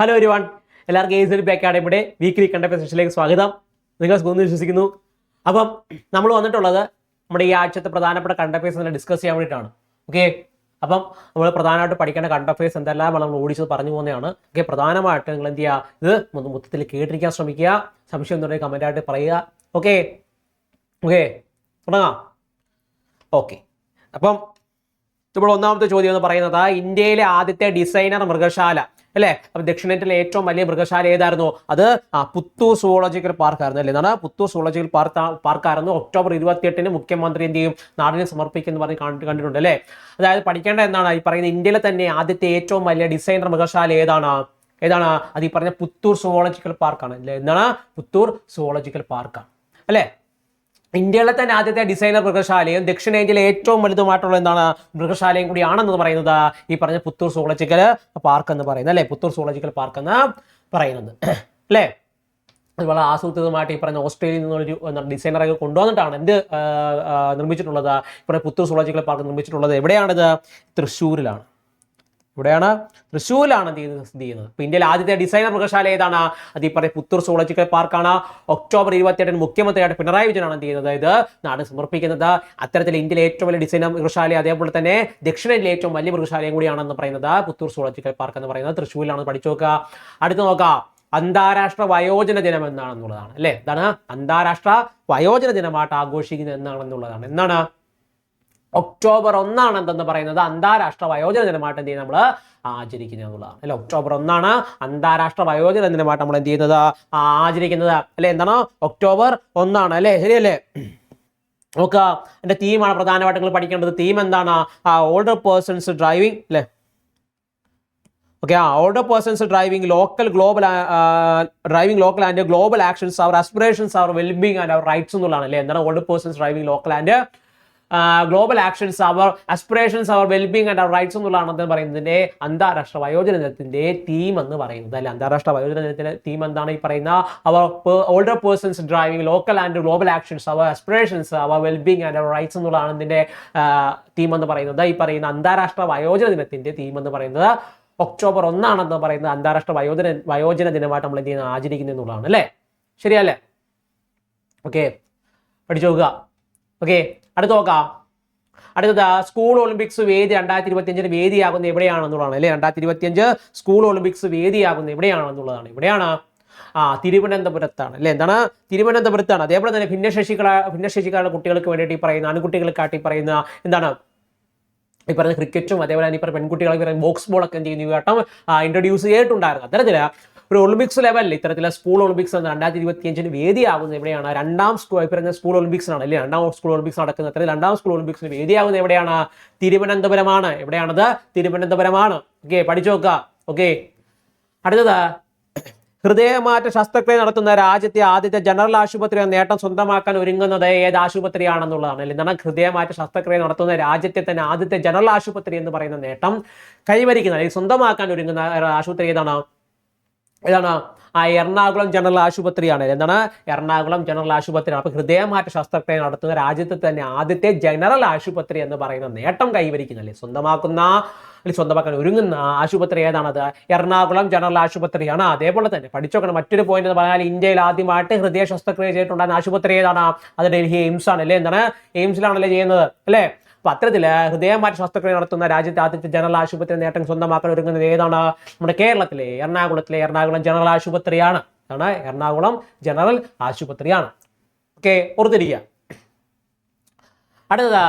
Hello ഒരു one എല്ലാവർക്കും L P അക്കാഡമിയുടെ വീക്കിലി കണ്ടപ്പ് സെഷനിലേക്ക് സ്വാഗതം. നിങ്ങൾ സ്കൂളിൽ വിശ്വസിക്കുന്നു. അപ്പം നമ്മൾ വന്നിട്ടുള്ളത് നമ്മുടെ ഈ ആഴ്ചത്തെ പ്രധാനപ്പെട്ട കണ്ടപ്പേഴ്സ് ഡിസ്കസ് ചെയ്യാൻ വേണ്ടിയിട്ടാണ്. ഓക്കെ അപ്പം നമ്മൾ പ്രധാനമായിട്ട് പഠിക്കേണ്ട കണ്ടപ്പേഴ്സ് എന്തെല്ലാം നമ്മൾ ഓടിച്ചത് പറഞ്ഞു പോകുന്നതാണ്. ഓക്കെ പ്രധാനമായിട്ട് നിങ്ങൾ എന്ത് ചെയ്യുക? ഇത് മൊത്തത്തിൽ കേട്ടിരിക്കാൻ ശ്രമിക്കുക. സംശയം എന്തുണ്ടെങ്കിൽ കമന്റായിട്ട് പറയുക. ഓക്കെ ഓക്കെ തുടങ്ങാം. ഓക്കെ അപ്പം ഇപ്പോൾ ഒന്നാമത്തെ ചോദ്യം എന്ന് പറയുന്നത് ഇന്ത്യയിലെ ആദ്യത്തെ ഡിസൈനർ മൃഗശാല. അല്ലേ? അപ്പൊ ദക്ഷിണേന്ത്യയിലെ ഏറ്റവും വലിയ മൃഗശാല ഏതായിരുന്നു? അത് പുത്തൂർ സുവോളജിക്കൽ പാർക്ക് ആയിരുന്നു അല്ലേ? എന്താണ് പുത്തൂർ സുവോളജിക്കൽ പാർക്ക് പാർക്കായിരുന്നു ഒക്ടോബർ ഇരുപത്തിയെട്ടിന് മുഖ്യമന്ത്രി എന്ത് ചെയ്യും? നാടിനെ സമർപ്പിക്കുന്നു പറഞ്ഞ് കണ്ടിട്ടുണ്ട് അല്ലേ? അതായത് പഠിക്കേണ്ട എന്താണ്? ഈ പറയുന്ന ഇന്ത്യയിലെ തന്നെ ആദ്യത്തെ ഏറ്റവും വലിയ ഡിസൈനർ മൃഗശാല ഏതാണ്? ഏതാണ്? അത് ഈ പറഞ്ഞ പുത്തൂർ സുവോളജിക്കൽ പാർക്കാണ് അല്ലേ? എന്താണ്? പുത്തൂർ സുവോളജിക്കൽ പാർക്കാണ് അല്ലേ? ഇന്ത്യയിലെ തന്നെ ആദ്യത്തെ ഡിസൈനർ മൃഗശാലയും ദക്ഷിണേന്ത്യയിലെ ഏറ്റവും വലുതുമായിട്ടുള്ള എന്താണ് മൃഗശാലയും കൂടിയാണെന്ന് പറയുന്നത് ഈ പറഞ്ഞ പുത്തൂർ സൂളജിക്കൽ പാർക്ക് എന്ന് പറയുന്നത് അല്ലേ? പുത്തൂർ സൂളജിക്കൽ പാർക്ക് എന്ന് പറയുന്നത്. അല്ലേ? അതുപോലെ ആസൂത്രിതമായിട്ട് ഈ പറഞ്ഞ ഓസ്ട്രേലിയയിൽ നിന്നൊരു ഡിസൈനറൊക്കെ കൊണ്ടുവന്നിട്ടാണ് എന്ത് നിർമ്മിച്ചിട്ടുള്ളത്? ഇപ്പോൾ പുത്തൂർ സൂളജിക്കൽ പാർക്ക് നിർമ്മിച്ചിട്ടുള്ളത് എവിടെയാണിത്? തൃശ്ശൂരിലാണ്. ഇവിടെയാണ് തൃശ്ശൂരിലാണ് എന്ത് ചെയ്യുന്നത് സ്ഥിതി ചെയ്യുന്നത്. ഇപ്പൊ ഇന്ത്യയിലെ ആദ്യത്തെ ഡിസൈനർ മൃഗശാല ഏതാണ്? അത് ഈ പറയുന്ന പുത്തൂർ സൂളജിക്കൽ പാർക്കാണ് ഒക്ടോബർ ഇരുപത്തിയെട്ടിന് മുഖ്യമന്ത്രിയായിട്ട് പിണറായി വിജയനാണ് എന്ത് ചെയ്യുന്നത്? ഇത് നാട് സമർപ്പിക്കുന്നത്. അത്തരത്തിൽ ഇന്ത്യയിലെ ഏറ്റവും വലിയ ഡിസൈനർ മൃഗശാല അതേപോലെ തന്നെ ദക്ഷിണേന്ത്യയിലെ ഏറ്റവും വലിയ മൃഗശാലയും കൂടിയാണെന്ന് പറയുന്നത് പുത്തൂർ സൂളജിക്കൽ പാർക്ക് എന്ന് പറയുന്നത്. തൃശ്ശൂരിലാണ് പഠിച്ചു നോക്കുക. അടുത്ത് നോക്കാം. അന്താരാഷ്ട്ര വയോജന ദിനം എന്നാണെന്നുള്ളതാണ് അല്ലേ? എന്താണ്? അന്താരാഷ്ട്ര വയോജന ദിനമായിട്ട് ആഘോഷിക്കുന്നത് എന്നാണെന്നുള്ളതാണ്. എന്താണ്? ഒക്ടോബർ ഒന്നാണ് എന്തെന്ന് പറയുന്നത്. അന്താരാഷ്ട്ര വയോജന ദിനമായിട്ട് എന്ത് ചെയ്യുന്നത് നമ്മൾ ആചരിക്കുന്നത് എന്നുള്ളതാണ്. അല്ലെ? ഒക്ടോബർ ഒന്നാണ് അന്താരാഷ്ട്ര വയോജന ദിനമായിട്ട് നമ്മൾ എന്ത് ചെയ്യുന്നത്? ആചരിക്കുന്നത്. അല്ലെ? എന്താണ്? ഒക്ടോബർ ഒന്നാണ്. അല്ലേ? ശരിയല്ലേ? നോക്കുക. എന്റെ തീമാണ് പ്രധാനമായിട്ട് നിങ്ങൾ പഠിക്കേണ്ടത്. തീം എന്താണ്? ഓൾഡർ പേഴ്സൺസ് ഡ്രൈവിംഗ് അല്ലേ? ഓക്കെ ആ older persons driving local global driving local and global actions our aspirations our wellbeing and our rights എന്നുള്ളതാണ്. അല്ലേ? എന്താണ്? Older persons driving local and global actions our aspirations our wellbeing and our rights എന്നുള്ളതാണ് അദ്ദേഹം പറയുന്നതിന്റെ അന്താരാഷ്ട്ര വയോജന ദിനത്തിന്റെ theme എന്ന് പറയുന്നത് അല്ലെ? അന്താരാഷ്ട്ര വയോജന ദിനത്തിന്റെ തീം എന്താണ്? ഈ പറയുന്ന our older persons driving local and global actions our aspirations our wellbeing and our rights എന്നുള്ളതാണ് ഇതിന്റെ തീം എന്ന് പറയുന്നത്. ഈ പറയുന്ന അന്താരാഷ്ട്ര വയോജന ദിനത്തിന്റെ തീം എന്ന് പറയുന്നത് ഒക്ടോബർ ഒന്നാണെന്ന് പറയുന്നത് അന്താരാഷ്ട്ര വയോജന വയോജന ദിനമായിട്ട് നമ്മൾ എന്ത് ചെയ്യുന്നത് ആചരിക്കുന്നത് എന്നുള്ളതാണ് അല്ലേ? ശരിയല്ലേ? ഓക്കെ പഠിച്ചു നോക്കുക. ഓക്കെ അടുത്ത് നോക്കാം. അടുത്തത് സ്കൂൾ ഒളിമ്പിക്സ് വേദി രണ്ടായിരത്തി ഇരുപത്തിയഞ്ചിന് വേദിയാകുന്ന എവിടെയാണെന്നുള്ളതാണ് അല്ലേ? രണ്ടായിരത്തി ഇരുപത്തിയഞ്ച് സ്കൂൾ ഒളിമ്പിക്സ് വേദിയാകുന്ന എവിടെയാണെന്നുള്ളതാണ്. ഇവിടെയാണ് ആ തിരുവനന്തപുരത്താണ് അല്ലേ? എന്താണ്? തിരുവനന്തപുരത്താണ്. അതേപോലെ തന്നെ ഭിന്നശേഷികള ഭിന്നശേഷിക്കാരുടെ കുട്ടികൾക്ക് വേണ്ടിയിട്ട് പറയുന്ന ആൺകുട്ടികൾക്കാട്ടി പറയുന്ന എന്താണ്? ഈ പറയുന്ന ക്രിക്കറ്റും അതേപോലെ തന്നെ ഈ പറയുന്ന പെൺകുട്ടികളെ പറയുന്ന ബോക്സ് ബോളൊക്കെ എന്ത് ചെയ്യുന്നു ഈ വട്ടം ഇൻട്രൊഡ്യൂസ് ചെയ്തിട്ടുണ്ടായിരുന്നു. അത്തരത്തിൽ ഒരു ഒളിമ്പിക്സ് ലെവലിൽ ഇത്തരത്തിലെ സ്കൂൾ ഒളിമ്പിക്സ് എന്ന രണ്ടായിരത്തി ഇരുപത്തി അഞ്ചിന് വേദിയാകുന്നത് എവിടെയാണ്? രണ്ടാം സ്കൂൾ പറഞ്ഞ സ്കൂൾ ഒളിമ്പിക്സിനാണ് അല്ലേ? രണ്ടാം സ്കൂൾ ഒളിമ്പിക്സ് നടക്കുന്നത്. അത്രയും രണ്ടാം സ്കൂൾ ഒളിമ്പിക്സിന് വേദിയാകുന്നത് എവിടെയാണ്? തിരുവനന്തപുരമാണ്. എവിടെയാണത്? തിരുവനന്തപുരമാണ്. ഓക്കെ പഠിച്ചു നോക്കുക. ഓക്കെ അടുത്തത്. ഹൃദയമാറ്റ ശസ്ത്രക്രിയ നടത്തുന്ന രാജ്യത്തെ ആദ്യത്തെ ജനറൽ ആശുപത്രി നേട്ടം സ്വന്തമാക്കാൻ ഒരുങ്ങുന്നത് ഏത് ആശുപത്രിയാണെന്നുള്ളതാണ് എന്താണ് ഹൃദയമാറ്റ ശസ്ത്രക്രിയ നടത്തുന്ന രാജ്യത്തെ തന്നെ ആദ്യത്തെ ജനറൽ ആശുപത്രി എന്ന് പറയുന്ന നേട്ടം കൈവരിക്കുന്ന അല്ലെങ്കിൽ സ്വന്തമാക്കാൻ ഒരുങ്ങുന്ന ഒരു ആശുപത്രി ഏതാണ്? ഏതാണ് ആ എറണാകുളം ജനറൽ ആശുപത്രിയാണ്. എന്താണ്? എറണാകുളം ജനറൽ ആശുപത്രിയാണ്. അപ്പൊ ഹൃദയമാറ്റ ശസ്ത്രക്രിയ നടത്തുന്ന രാജ്യത്ത് തന്നെ ആദ്യത്തെ ജനറൽ ആശുപത്രി എന്ന് പറയുന്ന നേട്ടം കൈവരിക്കുന്ന അല്ലെ സ്വന്തമാക്കുന്ന അല്ലെങ്കിൽ സ്വന്തമാക്കാൻ ഒരുങ്ങുന്ന ആശുപത്രി ഏതാണത് എറണാകുളം ജനറൽ ആശുപത്രിയാണ്. അതേപോലെ തന്നെ പഠിച്ചോക്കണം. മറ്റൊരു പോയിന്റ് എന്ന് പറഞ്ഞാൽ ഇന്ത്യയിൽ ആദ്യമായിട്ട് ഹൃദയ ശസ്ത്രക്രിയ ചെയ്തിട്ടുണ്ടായിരുന്ന ആശുപത്രി ഏതാണ്? അത് ഡൽഹി എയിംസ് ആണ് അല്ലേ? എന്താണ്? എയിംസിലാണല്ലേ ചെയ്യുന്നത് അല്ലേ? അപ്പൊ അത്തരത്തിൽ ഹൃദയമാറ്റ ശസ്ത്രക്രിയ നടത്തുന്ന രാജ്യത്തെ ആദ്യത്തെ ജനറൽ ആശുപത്രി നേട്ടം സ്വന്തമാക്കാൻ ഒരുങ്ങുന്നത് ഏതാണ്? നമ്മുടെ കേരളത്തിലെ എറണാകുളത്തിലെ എറണാകുളം ജനറൽ ആശുപത്രിയാണ്. ആണ് എറണാകുളം ജനറൽ ആശുപത്രിയാണ്. ഓക്കെ ഓർത്തിരിക്കുക. അടുത്തത്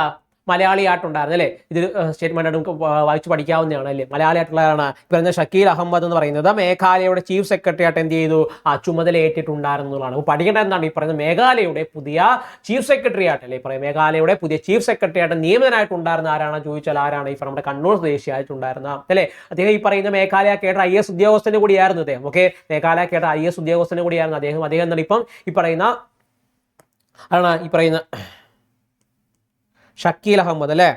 മലയാളിയായിട്ടുണ്ടായിരുന്നു അല്ലേ? ഇത് സ്റ്റേറ്റ്മെന്റ് നമുക്ക് വായിച്ചു പഠിക്കാവുന്നതാണ് അല്ലേ? മലയാളിയായിട്ടുള്ളതാണ് പറഞ്ഞ ഷക്കീൽ അഹമ്മദ് എന്ന് പറയുന്നത്. മേഘാലയയുടെ ചീഫ് സെക്രട്ടറി ആയിട്ട് എന്ത് ചെയ്തു? ആ ചുമതല ഏറ്റിട്ടുണ്ടായിരുന്നതാണ് അപ്പോൾ പഠിക്കേണ്ട എന്താണ്? ഈ പറയുന്നത് മേഘാലയയുടെ പുതിയ ചീഫ് സെക്രട്ടറി ആയിട്ട് അല്ലേ? പറയുന്നത് മേഘാലയയുടെ പുതിയ ചീഫ് സെക്രട്ടറി ആയിട്ട് നിയമിതനായിട്ടുണ്ടായിരുന്ന ആരാണ്? ചോദിച്ചാൽ ആരാണ്? ഈ നമ്മുടെ കണ്ണൂർ സ്വദേശിയായിട്ടുണ്ടായിരുന്ന അല്ലേ? അദ്ദേഹം ഈ പറയുന്ന മേഘാലയ കേട്ട ഐ എസ് ഉദ്യോഗസ്ഥന് കൂടിയായിരുന്നു അദ്ദേഹം ഓക്കെ? മേഘാലയ കേട്ട ഐ എസ് ഉദ്യോഗസ്ഥന് കൂടിയായിരുന്നു അദ്ദേഹം. അദ്ദേഹം എന്താണ് ഇപ്പം? ഈ പറയുന്ന ആണ് ഈ പറയുന്ന ഷക്കീൽ അഹമ്മദ് അല്ലേ?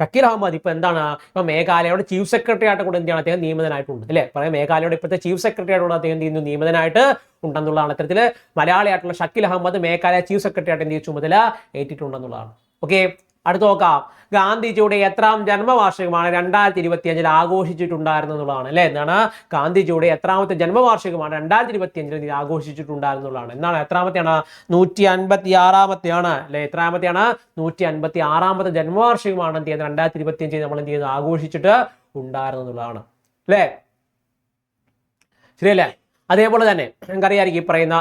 ഷക്കീൽ അഹമ്മദ് ഇപ്പൊ എന്താണ്? ഇപ്പൊ മേഘാലയയുടെ ചീഫ് സെക്രട്ടറി ആയിട്ട് കൂടെ എന്ത് ചെയ്യണം? അദ്ദേഹം നിയമിതനായിട്ടുണ്ട് അല്ലേ? പറയാം മേഘാലയയുടെ ഇപ്പോഴത്തെ ചീഫ് സെക്രട്ടറി ആയിട്ട് അദ്ദേഹം എന്ത് ചെയ്യുന്നു? നിയമിതനായിട്ട് ഉണ്ടെന്നുള്ളതാണ് ഇത്തരത്തിൽ മലയാളിയായിട്ടുള്ള ഷക്കീൽ അഹമ്മദ് മേഘാലയ ചീഫ് സെക്രട്ടറി ആയിട്ട് എന്ത് ചുമതല ഏറ്റിട്ടുണ്ടെന്നുള്ളതാണ്. ഓക്കെ അടുത്ത നോക്കാം. ഗാന്ധിജിയുടെ എത്രാം ജന്മവാർഷികമാണ് രണ്ടായിരത്തി ഇരുപത്തി അഞ്ചിൽ ആഘോഷിച്ചിട്ടുണ്ടായിരുന്നതാണ് അല്ലേ? എന്താണ്? ഗാന്ധിജിയുടെ എത്രാമത്തെ ജന്മവാർഷികമാണ് രണ്ടായിരത്തി ഇരുപത്തി അഞ്ചിൽ ആഘോഷിച്ചിട്ടുണ്ടായിരുന്നുള്ളതാണ് എന്താണ് എത്രാമത്തെയാണ്? നൂറ്റി അൻപത്തി ആറാമത്തെയാണ് അല്ലെ? എത്രാമത്തെയാണ്? നൂറ്റി അൻപത്തി ആറാമത്തെ ജന്മവാർഷികമാണ് എന്ത് ചെയ്യുന്നത്? രണ്ടായിരത്തി ഇരുപത്തി അഞ്ചിൽ നമ്മൾ എന്ത് ചെയ്യുന്നത്? ആഘോഷിച്ചിട്ട് ഉണ്ടായിരുന്നതാണ് അല്ലേ? ശരിയല്ലേ? അതേപോലെ തന്നെ നിങ്ങൾക്കറിയാമായിരിക്കും ഈ പറയുന്ന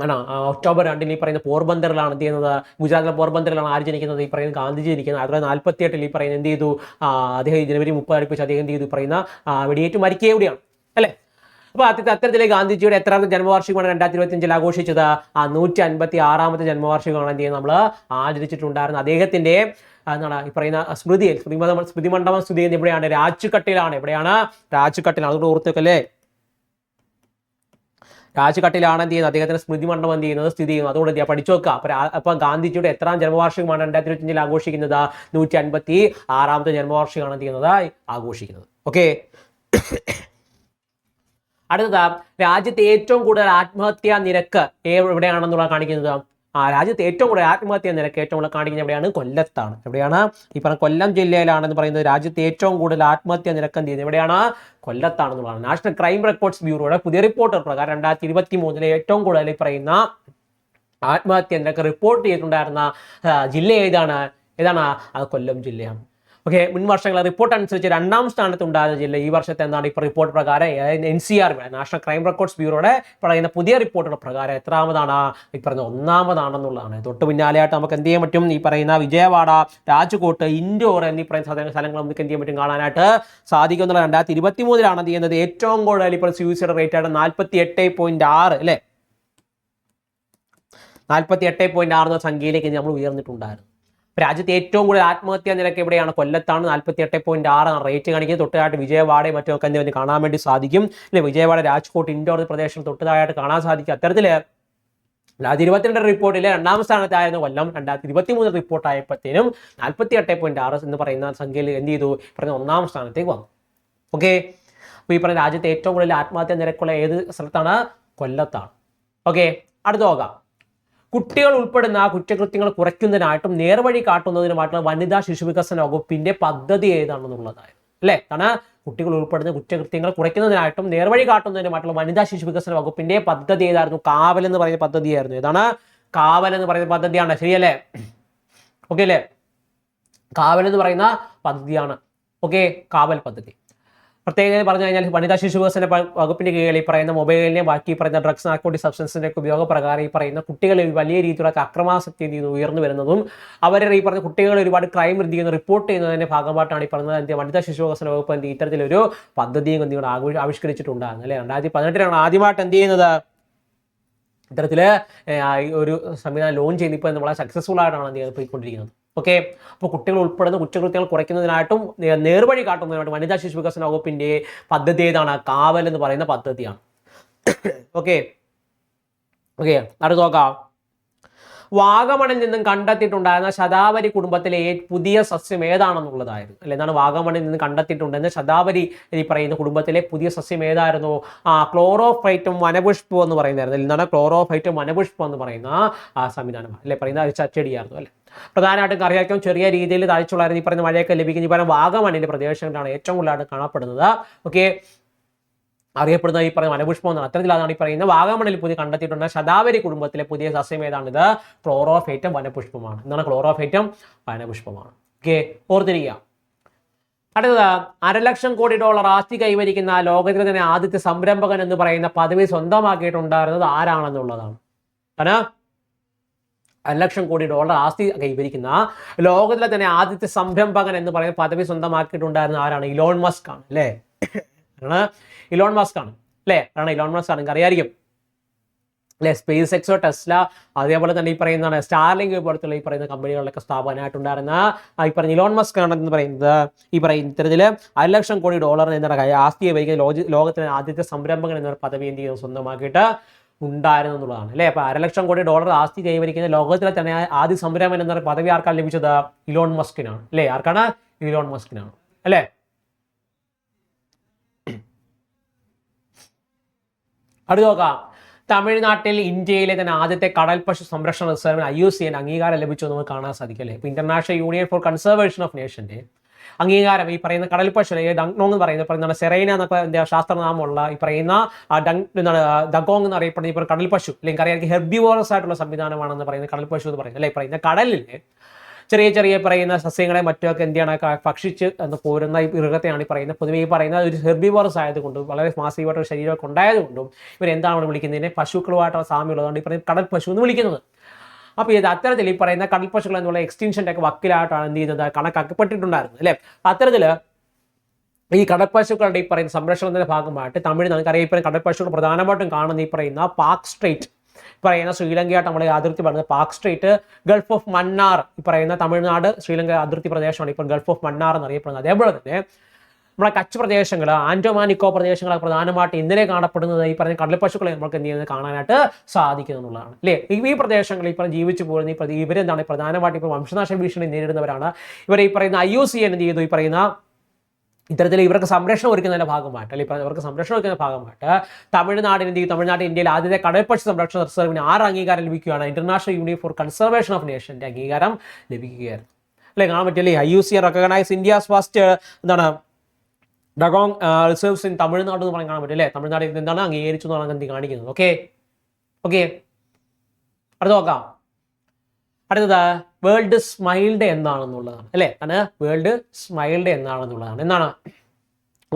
ആണ്? ഒക്ടോബർ രണ്ടിന് ഈ പറയുന്ന പോർബന്തറിലാണ് എന്ത് ചെയ്യുന്നത്? ഗുജറാത്തിലെ പോർബന്തറിലാണ് ആര് ജനിക്കുന്നത്? ഈ പറയുന്ന ഗാന്ധിജി ജനിക്കുന്നത്. ആയിരത്തി തൊള്ളായിരത്തി നാൽപ്പത്തി എട്ടിൽ ഈ പറയുന്ന എന്ത് ചെയ്തു? അദ്ദേഹം ജനുവരി മുപ്പത് അടുപ്പിച്ച് അദ്ദേഹം എന്ത് ചെയ്തു? പറയുന്ന വെടിയേറ്റ് മരിക്കുക മരിക്കുകയാണ് അല്ലേ? അപ്പോൾ അത്തരത്തിൽ അത്തരത്തിലെ ഗാന്ധിജിയുടെ എത്രാമത്തെ ജന്മവാർഷികമാണ് രണ്ടായിരത്തി ഇരുപത്തി അഞ്ചിൽ ആഘോഷിച്ചത്? നൂറ്റി അൻപത്തി ആറാമത്തെ ജന്മവാർഷികമാണ് എന്ത് ചെയ്യുന്നത് നമ്മൾ ആചരിച്ചിട്ടുണ്ടായിരുന്നത്. അദ്ദേഹത്തിന്റെ എന്നാണ് ഈ പറയുന്ന സ്മൃതിയിൽ സ്മൃതി മണ്ഡപം സ്ഥിതി ചെയ്യുന്നത് എവിടെയാണ്? രാജുക്കട്ടിലാണ് എവിടെയാണ്? രാജുക്കട്ടിലാണ് അതുകൊണ്ട് ഓർത്തുവെക്കല്ലേ രാജ്ഘട്ടിലാണ് എന്ത് ചെയ്യുന്നത്? അദ്ദേഹത്തിന്റെ സ്മൃതി മണ്ഡപം എന്ത് ചെയ്യുന്നത്? സ്ഥിതി ചെയ്യുന്നത്. അതുകൊണ്ട് എന്ത് ചെയ്യുക? പഠിച്ചു വെക്കുക. അപ്പൊ രാ- അപ്പൊ ഗാന്ധിജിയുടെ എത്രാം ജന്മവാർഷികമാണ് രണ്ടായിരത്തി ഇരുപത്തിയഞ്ചിൽ ആഘോഷിക്കുന്നത്? നൂറ്റി അൻപത്തി ആറാമത്തെ ജന്മവാർഷികമാണ് എന്ത് ചെയ്യുന്നത്? ആഘോഷിക്കുന്നത്. ഓക്കെ അടുത്തത് രാജ്യത്തെ ഏറ്റവും കൂടുതൽ ആത്മഹത്യാ നിരക്ക് എവിടെയാണെന്നുള്ള കാണിക്കുന്നത്. ആ രാജ്യത്ത് ഏറ്റവും കൂടുതൽ ആത്മഹത്യ നിരക്ക് ഏറ്റവും കൂടുതൽ കാണിക്കുന്നത് എവിടെയാണ്? കൊല്ലത്താണ്. എവിടെയാണ്? ഈ പറഞ്ഞ കൊല്ലം ജില്ലയിലാണെന്ന് പറയുന്നത് രാജ്യത്ത് ഏറ്റവും കൂടുതൽ ആത്മഹത്യ നിരക്ക് എന്ത് ചെയ്യുന്നത്? എവിടെയാണ്? കൊല്ലത്താണെന്നുള്ളതാണ്. നാഷണൽ ക്രൈം റെക്കോർഡ്സ് ബ്യൂറോയുടെ പുതിയ റിപ്പോർട്ട് പ്രകാരം രണ്ടായിരത്തി ഇരുപത്തി മൂന്നിലെ ഏറ്റവും കൂടുതൽ ഈ പറയുന്ന ആത്മഹത്യ നിരക്ക് റിപ്പോർട്ട് ചെയ്തിട്ടുണ്ടായിരുന്ന ജില്ല ഏതാണ്? ഏതാണ്? അത് കൊല്ലം ജില്ലയാണ്. ഓക്കെ മുൻ വർഷങ്ങളെ റിപ്പോർട്ട് അനുസരിച്ച് രണ്ടാം സ്ഥാനത്ത് ഉണ്ടായിരുന്ന ജില്ല ഈ വർഷത്തെ എന്താണ്? ഇപ്പോൾ റിപ്പോർട്ട് പ്രകാരം N C R national crime records ബ്യൂറോയുടെ പറയുന്ന പുതിയ റിപ്പോർട്ടുകൾ പ്രകാരം എത്രാമതാണ്? ഈ പറഞ്ഞ ഒന്നാമതാണെന്നുള്ളതാണ്. തൊട്ട് പിന്നാലെയായിട്ട് നമുക്ക് എന്ത് ചെയ്യാൻ പറ്റും? ഈ പറയുന്ന വിജയവാഡ രാജ്കോട്ട് ഇൻഡോർ എന്നീ പറയുന്ന സ്ഥല- സ്ഥലങ്ങൾ നമുക്ക് എന്ത് ചെയ്യാൻ പറ്റും കാണാനായിട്ട് സാധിക്കും എന്നുള്ള രണ്ടായിരത്തി ഇരുപത്തി മൂന്നിലാണ് എന്ത് ചെയ്യുന്നത്? ഏറ്റവും കൂടുതൽ ഇപ്പോൾ സൂയിസൈഡ് റേറ്റ് ആണ് നാൽപ്പത്തി എട്ട് പോയിന്റ് ആറ് അല്ലേ? നാൽപ്പത്തി എട്ട് പോയിന്റ് ആറ് എന്ന സംഖ്യയിലേക്ക് നമ്മൾ ഉയർന്നിട്ടുണ്ടായിരുന്നു. രാജ്യത്തെ ഏറ്റവും കൂടുതൽ ആത്മഹത്യാ നിരക്ക് എവിടെയാണ്? കൊല്ലത്താണ്. നാൽപ്പത്തി എട്ട് പോയിന്റ് ആറ് റേറ്റ് കാണിക്കുന്നത്. തൊട്ടതായിട്ട് വിജയവാഡയും മറ്റൊക്കെ എന്തെങ്കിലും കാണാൻ വേണ്ടി സാധിക്കും. അല്ലെ? വിജയവാഡ രാജ്കോട്ട് ഇൻഡോർ പ്രദേശം തൊട്ടതായിട്ട് കാണാൻ സാധിക്കും. അത്തരത്തിൽ രണ്ടായിരത്തി ഇരുപത്തിരണ്ട് റിപ്പോർട്ടിലെ രണ്ടാം സ്ഥാനത്തായിരുന്നു കൊല്ലം. രണ്ടായിരത്തി ഇരുപത്തി മൂന്ന് റിപ്പോർട്ടായപ്പോഴത്തേനും നാൽപ്പത്തി എട്ട് പോയിന്റ് ആറ് എന്ന് പറയുന്ന സംഖ്യയിൽ എന്ത് ചെയ്തു? പറഞ്ഞ ഒന്നാം സ്ഥാനത്തേക്ക് വന്നു. ഓക്കെ അപ്പോൾ ഈ പറഞ്ഞ രാജ്യത്തെ ഏറ്റവും കൂടുതൽ ആത്മഹത്യാ നിരക്കുള്ള ഏത് സ്ഥലത്താണ്? കൊല്ലത്താണ്. ഓക്കെ അടുത്ത നോക്കാം. കുട്ടികൾ ഉൾപ്പെടുന്ന കുറ്റകൃത്യങ്ങൾ കുറയ്ക്കുന്നതിനായിട്ടും നേർവഴി കാട്ടുന്നതിനുമായിട്ടുള്ള വനിതാ ശിശു വികസന വകുപ്പിന്റെ പദ്ധതി ഏതാണെന്നുള്ളതായിരുന്നു. അല്ലേ? കാരണം കുട്ടികൾ ഉൾപ്പെടുന്ന കുറ്റകൃത്യങ്ങൾ കുറയ്ക്കുന്നതിനായിട്ടും നേർവഴി കാട്ടുന്നതിനുമായിട്ടുള്ള വനിതാ ശിശു വികസന വകുപ്പിന്റെ പദ്ധതി ഏതായിരുന്നു? കാവൽ എന്ന് പറയുന്ന പദ്ധതിയായിരുന്നു. ഏതാണ്? കാവൽ എന്ന് പറയുന്ന പദ്ധതിയാണ്. ശരിയല്ലേ? ഓക്കെ അല്ലേ? കാവൽ എന്ന് പറയുന്ന പദ്ധതിയാണ്. ഓക്കെ? കാവൽ പദ്ധതി. പ്രത്യേകത പറഞ്ഞു കഴിഞ്ഞാൽ വനിതാ ശിശു വികസന വകുപ്പിന്റെ കീഴിൽ ഈ പറയുന്ന മൊബൈലിനെ ബാക്കി പറയുന്ന ഡ്രഗ്സ് നാർക്കോട്ടിക് സബ്സ്റ്റൻസിന്റെ ഒക്കെ ഉപയോഗപ്രകാരം ഈ പറയുന്ന കുട്ടികളിൽ വലിയ രീതിയിലുള്ള അക്രമാസക്തി എന്ത് ഉയർന്നു വരുന്നതും അവരെ ഈ പറഞ്ഞ കുട്ടികൾ ഒരുപാട് ക്രൈം എന്ത് ചെയ്യുന്ന? റിപ്പോർട്ട് ചെയ്യുന്നതിന്റെ ഭാഗമായിട്ടാണ് ഈ പറഞ്ഞത് എന്ത് വനിതാ ശിശു വികസന വകുപ്പ് എന്ത് ഇത്തരത്തിലൊരു പദ്ധതിയും എന്ത് ആഘോഷ ആവിഷ്കരിച്ചിട്ടുണ്ടാകുന്നത് അല്ലെ? രണ്ടായിരത്തി പതിനെട്ടിലാണ് ആദ്യമായിട്ട് എന്ത് ചെയ്യുന്നത്? ഈ ഒരു സംവിധാനം ലോഞ്ച് ചെയ്യുന്ന ഇപ്പോൾ നമ്മളെ സക്സസ്ഫുൾ ആയിട്ടാണ് എന്ത് ചെയ്യുന്നത്? പോയിക്കൊണ്ടിരിക്കുന്നത്. ഓക്കെ അപ്പോൾ കുട്ടികൾ ഉൾപ്പെടുന്ന കുറ്റകൃത്യങ്ങൾ കുറയ്ക്കുന്നതിനായിട്ടും നേർവഴി കാട്ടുന്നതിനായിട്ടും വനിതാ ശിശു വികസന വകുപ്പിന്റെ പദ്ധതി ഏതാണ്? കാവൽ എന്ന് പറയുന്ന പദ്ധതിയാണ്. ഓക്കെ ഓക്കെ അടുത്ത് നോക്കാം. വാഗമണിൽ നിന്നും കണ്ടെത്തിയിട്ടുണ്ടായിരുന്ന ശതാവരി കുടുംബത്തിലെ പുതിയ സസ്യം ഏതാണെന്നുള്ളതായിരുന്നു. അല്ലെ? എന്താണ് വാഗമണിൽ നിന്ന് കണ്ടെത്തിയിട്ടുണ്ടെന്ന് ശതാവരി ഈ പറയുന്ന കുടുംബത്തിലെ പുതിയ സസ്യം ഏതായിരുന്നു? ആ ക്ലോറോഫൈറ്റും വനപുഷ്പം എന്ന് പറയുന്നതായിരുന്നു. എന്താണ്? ക്ലോറോഫൈറ്റും വനപുഷ്പം എന്ന് പറയുന്ന ആ സംവിധാനം അല്ലെ? പറയുന്ന ചച്ചെടിയായിരുന്നു. അല്ലെ? പ്രധാനമായിട്ടും കറിയാക്കും ചെറിയ രീതിയിൽ താഴ്ചയുള്ളായിരുന്നു ഈ പറഞ്ഞ മഴയൊക്കെ ലഭിക്കുന്ന ഈ പറഞ്ഞ വാഗമണിന്റെ പ്രദേശങ്ങളിലാണ് ഏറ്റവും കൂടുതലായിട്ട് കാണപ്പെടുന്നത്. ഓക്കെ. അറിയപ്പെടുന്ന ഈ പറയുന്ന വനപുഷ്പം എന്നാണ് അത്തരത്തിലാണ് ഈ പറയുന്ന വാഗമണിൽ പുതിയ കണ്ടെത്തിയിട്ടുള്ള ശതാവരി കുടുംബത്തിലെ പുതിയ സസ്യം ഏതാണിത്? ക്ലോറോഫേറ്റം വനപുഷ്പമാണ്. എന്താണ് ക്ലോറോഫേറ്റം? വനപുഷ്പമാണ്. ഓക്കെ. ഓർത്തിരിക്കുക. അടുത്തത് അരലക്ഷം കോടി ഡോളർ ആസ്തി കൈവരിക്കുന്ന ലോകത്തിലെ തന്നെ ആദ്യത്തെ സംരംഭകൻ എന്ന് പറയുന്ന പദവി സ്വന്തമാക്കിയിട്ടുണ്ടായിരുന്നത് ആരാണെന്നുള്ളതാണ്. കാരണം അരലക്ഷം കോടി ഡോളർ ആസ്തി കൈവരിക്കുന്ന ലോകത്തിലെ തന്നെ ആദ്യത്തെ സംരംഭകൻ എന്ന് പറയുന്ന പദവി സ്വന്തമാക്കിയിട്ടുണ്ടായിരുന്ന ആരാണ്? ഇലോൺ മസ്ക് ആണ് അല്ലേ? ഇലോൺ മസ്ക് ആണ് അല്ലേ? ആണ് ഇലോൺ മസ്ക് ആണ്. അറിയാമായിരിക്കും അല്ലെ? സ്പേസ് എക്സോ ടെസ്ല അതേപോലെ തന്നെ ഈ പറയുന്നതാണ് സ്റ്റാർലിംഗ് പോലത്തുള്ള ഈ പറയുന്ന കമ്പനികളിലൊക്കെ സ്ഥാപനമായിട്ടുണ്ടായിരുന്ന ഈ പറഞ്ഞ ഇലോൺ മസ്ക് ആണ് എന്ന് പറയുന്നത്. ഈ പറയുന്ന ഇത്തരത്തിൽ അര ലക്ഷം കോടി ഡോളർ ആസ്തി ആസ്തിയെ ലോക ലോകത്തിലെ ആദ്യത്തെ സംരംഭകൻ എന്നൊരു പദവി എന്ത് ചെയ്യുന്നു? സ്വന്തമാക്കിയിട്ട് ഉണ്ടായിരുന്നു എന്നുള്ളതാണ്. അല്ലേ? അപ്പൊ അരലക്ഷം കോടി ഡോളർ ആസ്തി കൈവരിക്കുന്ന ലോകത്തിലെ തന്നെ ആദ്യ സംരംഭം എന്ന പദവി ആർക്കാണ് ലഭിച്ചത്? ഇലോൺ മസ്കിനാണ്. അല്ലേ? ആർക്കാണ്? ഇലോൺ മസ്കിനാണ്. അല്ലേ? അടുത്ത് നോക്കാം. തമിഴ്നാട്ടിൽ ഇന്ത്യയിലെ തന്നെ ആദ്യത്തെ കടൽ പശു സംരക്ഷണ റിസർവിന് ഐ യു സി അംഗീകാരം ലഭിച്ചു നമുക്ക് കാണാൻ സാധിക്കും അല്ലേ? ഇപ്പൊ international union for conservation of നേഷന്റെ അംഗീകാരം ഈ പറയുന്ന കടൽ പശു അല്ലെങ്കിൽ ഡങ്നോങ് എന്ന് പറയുന്നത് പറയുന്ന സെറൈന എന്നൊക്കെ എന്താ ശാസ്ത്രനാമമുള്ള ഈ പറയുന്ന ഡങ് എന്താണ് ദഗോങ് എന്ന് അറിയപ്പെടുന്ന പറയുന്ന കടൽ പശു അല്ലെങ്കിൽ അറിയാൻ ഹെർബിവോറസ് ആയിട്ടുള്ള സംവിധാനമാണെന്ന് പറയുന്ന കടൽ പശു എന്ന് പറയുന്നത് അല്ലെ? പറയുന്ന കടലിൽ ചെറിയ ചെറിയ പറയുന്ന സസ്യങ്ങളെ മറ്റൊക്കെ എന്ത് ചെയ്യണം ക- ഭക്ഷിച്ച് എന്ന് പോരുന്ന ഈ മൃഗത്തെയാണ് ഈ പറയുന്നത് പൊതുവെ ഈ പറയുന്ന ഒരു ഹെർബിവോറസ് ആയതുകൊണ്ടും വളരെ മാസീവായിട്ടുള്ള ശരീരമൊക്കെ ഉണ്ടായതുകൊണ്ടും ഇവർ എന്താണ് വിളിക്കുന്നതിനെ പശുക്കളുമായിട്ടുള്ള സാമ്യമുള്ളതുകൊണ്ട് ഈ പറയുന്ന കടൽ പശു എന്ന് വിളിക്കുന്നത്. അപ്പോൾ ഇത് അത്തരത്തിൽ ഈ പറയുന്ന കടൽ പശുക്കൾ എന്നുള്ള എക്സ്റ്റൻഷന്റെ ഒക്കെ വക്കിലായിട്ടാണ് എന്ത് ചെയ്യുന്നത്? കണക്കാക്കപ്പെട്ടിട്ടുണ്ടായിരുന്നത് അല്ലേ? അത്തരത്തിൽ ഈ കടൽപ്പശുക്കളുടെ ഈ പറയുന്ന സംരക്ഷണത്തിന്റെ ഭാഗമായിട്ട് തമിഴ്നാട് അറിയാം ഈ പറയുന്ന കടൽപ്പശുക്കൾ പ്രധാനമായിട്ടും കാണുന്ന ഈ പറയുന്ന പാക് സ്ട്രേറ്റ് പറയുന്ന ശ്രീലങ്കയായിട്ട് നമ്മൾ അതിർത്തി പറയുന്നത് Palk strait gulf of Mannar ഈ പറയുന്ന തമിഴ്നാട് ശ്രീലങ്ക അതിർത്തി പ്രദേശമാണ് ഇപ്പോൾ ഗൾഫ് ഓഫ് മന്നാർ എന്നറിയപ്പെടുന്നത്. അതേപോലെ തന്നെ നമ്മുടെ കച്ച് പ്രദേശങ്ങൾ ആൻഡോമാനിക്കോ പ്രദേശങ്ങളൊക്കെ പ്രധാനമായിട്ട് ഇന്നലെ കാണപ്പെടുന്നത് ഈ പറഞ്ഞ കടൽപ്പശുക്കളെ നമുക്ക് എന്ത് ചെയ്യുന്നത് കാണാനായിട്ട് സാധിക്കുന്നു എന്നുള്ളതാണ്. അല്ലേ? ഈ പ്രദേശങ്ങളിൽ ഇപ്പോൾ ജീവിച്ചു പോകുന്ന ഈ പ്രതി ഇവരെന്താണ് പ്രധാനമായിട്ട് ഇപ്പോൾ വംശനാശ ഭീഷണി നേരിടുന്നവരാണ്. ഇവർ ഈ പറയുന്ന ഐ യു സി എൻ എന്ത് ചെയ്തു? ഈ പറയുന്ന ഇത്തരത്തിൽ ഇവർക്ക് സംരക്ഷണം ഒരുക്കുന്നതിന്റെ ഭാഗമായിട്ട് അല്ലെങ്കിൽ ഇവർക്ക് സംരക്ഷണം ഒരുക്കുന്ന ഭാഗമായിട്ട് തമിഴ്നാടിന് എന്ത് ചെയ്യും തമിഴ്നാട് ഇന്ത്യയിൽ ആദ്യത്തെ കടൽപ്പക്ഷി സംരക്ഷണ റിസർവിന് ആറ് അംഗീകാരം ലഭിക്കുകയാണ്. International union for conservation of നേഷന്റെ അംഗീകാരം ലഭിക്കുകയായിരുന്നു. അല്ലെ? കാണാൻ പറ്റില്ലേ? I U C recognise India's first എന്താണ് ഡഗോങ് റിസർവ്സ് ഇൻ തമിഴ്നാട് എന്ന് പറയാൻ കാണാൻ പറ്റും അല്ലേ? തമിഴ്നാട് ഇത് എന്താണ് അംഗീകരിച്ചു എന്ന് എന്ത് കാണിക്കുന്നത്. ഓക്കെ ഓക്കെ അടുത്ത നോക്കാം. അടുത്തത് വേൾഡ് സ്മൈൽഡ് എന്താണെന്നുള്ളതാണ്. അല്ലേ? ആണ് വേൾഡ് സ്മൈൽഡ് എന്താണെന്നുള്ളതാണ്. എന്താണ്?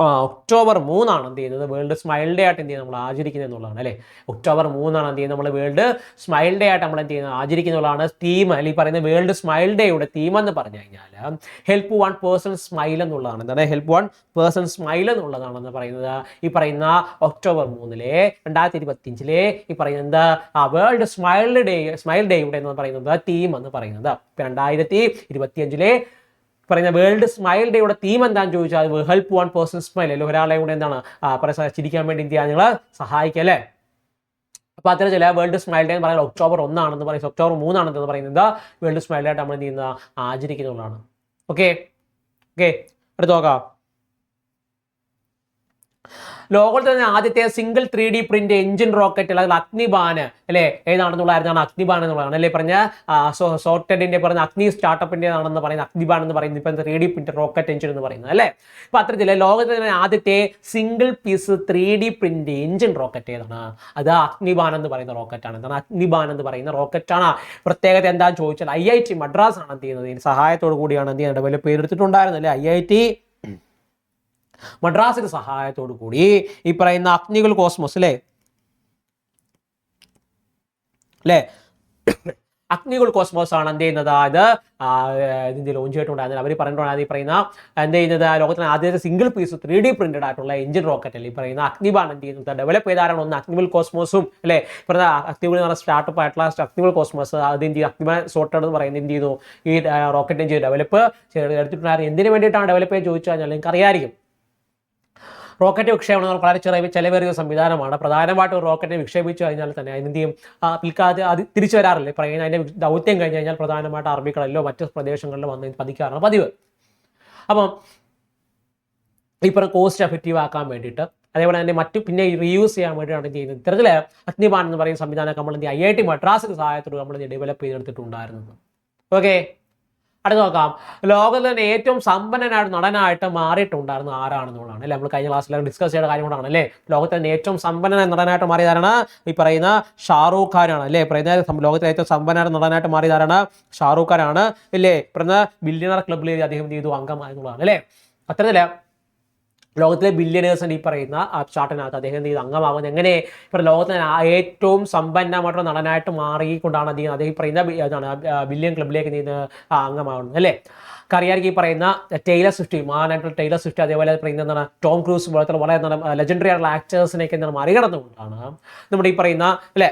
ഒക്ടോബർ മൂന്നാണ് എന്ത് ചെയ്യുന്നത്? വേൾഡ് സ്മൈൽ ഡേ ആയിട്ട് എന്ത് ചെയ്യുന്നത്? നമ്മൾ ആചരിക്കുന്നത് എന്നുള്ളതാണ് അല്ലേ? ഒക്ടോബർ മൂന്നാണ് എന്ത് ചെയ്യുന്നത്? നമ്മൾ വേൾഡ് സ്മൈൽ ഡേ ആയിട്ട് നമ്മൾ എന്ത് ചെയ്യുന്നത്? ആചരിക്കുന്നുള്ളതാണ് തീം അല്ലെങ്കിൽ പറയുന്ന വേൾഡ് സ്മൈൽ ഡേയുടെ തീം എന്ന് പറഞ്ഞു കഴിഞ്ഞാൽ ഹെൽപ്പ് വൺ പേഴ്സൺ സ്മൈൽ എന്നുള്ളതാണ്. എന്താണ്? ഹെൽപ്പ് വൺ പേഴ്സൺ സ്മൈൽ എന്നുള്ളതാണെന്ന് പറയുന്നത്. ഈ പറയുന്ന ഒക്ടോബർ മൂന്നിലെ രണ്ടായിരത്തി ഇരുപത്തിയഞ്ചിലെ ഈ പറയുന്നത് ആ വേൾഡ് സ്മൈൽ ഡേ സ്മൈൽ ഡേയുടെ എന്ന് പറയുന്നത് തീം എന്ന് പറയുന്നത്. രണ്ടായിരത്തി ഇരുപത്തിയഞ്ചിലെ പറയുന്ന വേൾഡ് സ്മൈൽ ഡേയുടെ തീം എന്താണെന്ന് ചോദിച്ചാൽ ഹെൽപ്പ് വൺ പേഴ്സൺ സ്മൈൽ അല്ലെ? ഒരാളെ കൂടെ എന്താണ് പറയുക ചിരിക്കാൻ വേണ്ടി ഇന്ത്യ നിങ്ങൾ സഹായിക്കുക അല്ലേ? അപ്പോൾ ചില വേൾഡ് സ്മൈൽ ഡേ എന്ന് പറയുന്നത് ഒക്ടോബർ ഒന്നാണെന്ന് പറയുന്നത് ഒക്ടോബർ മൂന്നാണെന്ന് പറയുന്നത് വേൾഡ് സ്മൈൽ ഡേ ആയിട്ട് നമ്മൾ എന്ത് ചെയ്യുന്ന ആചരിക്കുന്നതാണ് ഓക്കെ ഓക്കെ അടുത്ത് നോക്കാം. ലോകത്തിൽ തന്നെ ആദ്യത്തെ single three D print engine rocket അല്ലെങ്കിൽ അഗ്നിബാന് അല്ലെ? ഏതാണെന്നുള്ളതായിരുന്നു അഗ്നിബാൻ എന്നുള്ളതാണ് അല്ലെ പറഞ്ഞ സോർട്ടഡിന്റെ പറഞ്ഞ അഗ്നി സ്റ്റാർട്ടപ്പിന്റെ ആണെന്ന് പറയുന്നത് അഗ്നിബാൻ എന്ന് പറയുന്നത് ഇപ്പം three D print rocket engine എന്ന് പറയുന്നത് അല്ലേ? അപ്പൊ അത്തരത്തിൽ ലോകത്തിൽ തന്നെ ആദ്യത്തെ single piece three D print engine rocket ഏതാണ്? അത് അഗ്നിബാൻ എന്ന് പറയുന്ന റോക്കറ്റാണ് എന്താണ്? അഗ്നിബാൻ എന്ന് പറയുന്ന റോക്കറ്റാണ് പ്രത്യേകത എന്താണെന്ന് ചോദിച്ചാൽ ഐ ഐ ടി മദ്രാസ് ആണ് എന്ത് ചെയ്യുന്നത്? സഹായത്തോടു കൂടിയാണ് എന്ത് ചെയ്യുന്നത്? ഡെവലപ്പ് ചെയ്തെടുത്തിട്ടുണ്ടായിരുന്നത് അല്ലേ? ഐ ഐ ടി മദ്രാസിന്റെ സഹായത്തോടു കൂടി ഈ പറയുന്ന അഗ്നികൾ കോസ്മോസ് അല്ലേ അഗ്നികൾ കോസ്മോസ് ആണ് എന്ത് ചെയ്യുന്നത്? അത് ഇതിന്റെ ലോഞ്ച് ചെയ്തിട്ടുണ്ടായിരുന്നത്. അവർ പറഞ്ഞിട്ടുണ്ടായിരുന്നു ഈ പറയുന്ന എന്ത് ചെയ്യുന്നത്? ലോകത്തിലെ ആദ്യത്തെ single piece three D printed ആയിട്ടുള്ള എഞ്ചിൻ റോക്കറ്റ് ഈ പറയുന്ന അഗ്നിബാൻ എന്ത് ചെയ്യുന്നത്? ഡെവലപ്പ് ചെയ്താലാണ് ഒന്ന് അഗ്നിബിൾ കോസ്മോസും അല്ലേ? പറയുന്ന അഗ്നിബിൾ എന്ന് പറഞ്ഞ സ്റ്റാർട്ടപ്പ് ആയിട്ടുള്ള അഗ്നിബിൾ കോസ്മോസ് അത് എന്ത് ചെയ്തു? അഗ്നിബാൻ സോട്ടഡ് എന്ന് പറയുന്നത് എന്ത് ചെയ്തു? ഈ റോക്കറ്റ് എഞ്ചിൻ ഡെവലപ്പ് എടുത്തിട്ടുണ്ടായിരുന്നു. എന്തിനു വേണ്ടിയിട്ടാണ് ഡെവലപ്പ് ചെയ്യാൻ ചോദിച്ചു കഴിഞ്ഞാൽ നിങ്ങൾക്ക് അറിയാമായിരിക്കും റോക്കറ്റ് വിക്ഷേപണം വളരെ ചെറിയ ചെലവേറിയ സംവിധാനമാണ്. പ്രധാനമായിട്ടും റോക്കറ്റ് വിക്ഷേപിച്ചു കഴിഞ്ഞാൽ തന്നെ അതിനെന്ത് ചെയ്യും? അത് തിരിച്ചു വരാറില്ല. പറയുന്നത് അതിന്റെ ദൗത്യം കഴിഞ്ഞ് കഴിഞ്ഞാൽ പ്രധാനമായിട്ട് അറബിക്കടലിലോ മറ്റ് പ്രദേശങ്ങളിലോ വന്ന് പതിക്കാറാണ് പതിവ്. അപ്പം ഈ കോസ്റ്റ് എഫക്റ്റീവ് ആക്കാൻ വേണ്ടിയിട്ട് അതേപോലെ തന്നെ മറ്റു പിന്നെ റീയൂസ് ചെയ്യാൻ വേണ്ടിയിട്ടാണ് ചെയ്യുന്നത്? ഇത്തരത്തിൽ അഗ്നിബാൻ എന്ന് പറയുന്ന സംവിധാനം നമ്മൾ ഐ ഐ ടി മദ്രാസിന്റെ സഹായത്തോട് നമ്മൾ ഡെവലപ്പ് ചെയ്തെടുത്തിട്ടുണ്ടായിരുന്നത്. ഓക്കെ അടുത്ത് നോക്കാം. ലോകത്തിൽ തന്നെ ഏറ്റവും സമ്പന്നനായിട്ട് നടനായിട്ട് മാറിയിട്ടുണ്ടായിരുന്ന ആരാണെന്നുള്ളതാണ് അല്ലേ? നമ്മൾ കഴിഞ്ഞ ക്ലാസ്സിൽ ഡിസ്കസ് ചെയ്ത കാര്യം കൊണ്ടാണ് അല്ലേ? ലോകത്തിൽ തന്നെ ഏറ്റവും സമ്പന്നനായ നടനായിട്ട് മാറിയതാരാണ്? ഈ പറയുന്ന ഷാറൂഖ് ഖാനാണ് അല്ലേ? പറയുന്ന ലോകത്തിലെ ഏറ്റവും സമ്പന്നനായ നടനായിട്ട് മാറിയതാരാണ്? ഷാറൂഖ് ഖാനാണ്. ഇല്ലേ? പറയുന്ന ബില്യണർ ക്ലബിൽ അദ്ദേഹം ചെയ്തു? അംഗമായെന്നുള്ളതാണ് അല്ലേ? അത്തരത്തിൽ ലോകത്തിലെ ബില്യണേഴ്സിന് ഈ പറയുന്ന ചാർട്ടിനകത്ത് അദ്ദേഹം എന്ത് ചെയ്ത്? അംഗമാകുന്നത് എങ്ങനെ ഇപ്പം ലോകത്തിലെ ഏറ്റവും സമ്പന്നമായിട്ടുള്ള നടനായിട്ട് മാറിക്കൊണ്ടാണ് അദ്ദേഹം അദ്ദേഹം പറയുന്ന ഇതാണ് ബില്യൺ ക്ലബിലേക്ക് ആ അംഗമാകുന്നത് അല്ലേ? കറിയാർക്ക് ഈ പറയുന്ന ടൈലർ സ്വിഫ്റ്റ് മഹാനായിട്ടുള്ള ടൈലർ സ്വിഫ്റ്റ് അതേപോലെ പറയുന്ന എന്താണ് ടോം ക്രൂസ് പോലത്തെ വളരെ എന്താണ് ലെജൻഡറി ആയിട്ടുള്ള ആക്ടേഴ്സിനെയൊക്കെ എന്താണ് മറികടന്നുകൊണ്ടാണ് നമ്മുടെ ഈ പറയുന്ന അല്ലേ?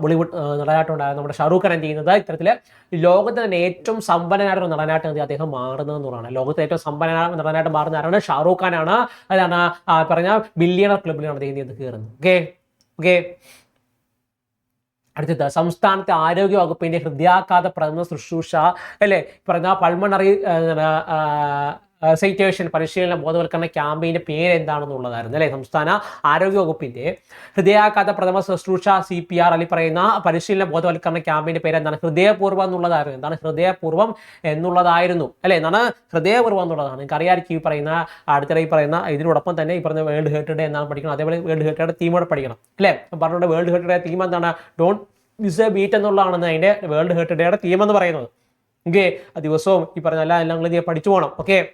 ബോളിവുഡ് ആ, നടനായിട്ടുണ്ടായ നമ്മുടെ ഷാറൂഖ് ഖാൻ ചെയ്യുന്നത്? ഇത്തരത്തിൽ ലോകത്തിൽ തന്നെ ഏറ്റവും സമ്പന്നനായിട്ടുള്ള നടനായിട്ട് അദ്ദേഹം മാറുന്നത് എന്നുള്ളതാണ്. ലോകത്തെ ഏറ്റവും സമ്പന്നനായ നടനായിട്ട് മാറുന്ന ആരാണ്? ഷാറൂഖ് ഖാനാണ് അതാണ് പറഞ്ഞ ബില്യണർ ക്ലബിലാണ് അദ്ദേഹം കയറുന്നത്. ഓക്കെ? ഓക്കെ? അടുത്തത് സംസ്ഥാനത്തെ ആരോഗ്യ വകുപ്പിന്റെ ഹൃദയാഘാത പ്രഥമ ശുശ്രൂഷ. അല്ലേ? പറഞ്ഞ പൾമണറി സൈറ്റേഷൻ പരിശീലന ബോധവൽക്കരണ ക്യാമ്പയിന്റെ പേര് എന്താണെന്നുള്ളതായിരുന്നു അല്ലേ? സംസ്ഥാന ആരോഗ്യ വകുപ്പിന്റെ ഹൃദയാഘാത പ്രഥമ ശുശ്രൂഷ സി പി ആർ അല്ലെങ്കിൽ പറയുന്ന പരിശീലന ബോധവൽക്കരണ ക്യാമ്പയിന്റെ പേര് എന്താണ് ഹൃദയപൂർവം എന്നുള്ളതായിരുന്നു. എന്താണ്? ഹൃദയപൂർവം എന്നുള്ളതായിരുന്നു. അല്ലേ? എന്താണ്? ഹൃദയപൂർവം എന്നുള്ളതാണ്. നിങ്ങൾക്ക് അറിയാമായിരിക്കും ഈ പറയുന്ന അടുത്തിടെ ഈ പറയുന്ന ഇതിനോടൊപ്പം തന്നെ ഈ പറഞ്ഞ വേൾഡ് ഹെൽത്ത് ഡേ എന്നാണ് പഠിക്കണം. അതേപോലെ വേൾഡ് ഹെൽത്ത് ഡേ തീമോടെ പഠിക്കണം. അല്ലേ? പറഞ്ഞുകൊണ്ട് വേൾഡ് ഹെൽത്ത് ഡേ തീം എന്താണ്? ഡോണ്ട് മിസ് എ ബീറ്റ് എന്നുള്ളതാണ് അതിന്റെ വേൾഡ് ഹെൽത്ത് ഡേയുടെ തീം എന്ന് പറയുന്നത്. ഓക്കെ ദിവസവും ഈ പറഞ്ഞ എല്ലാ എല്ലാം പഠിച്ചു പോകണം. ഓക്കെ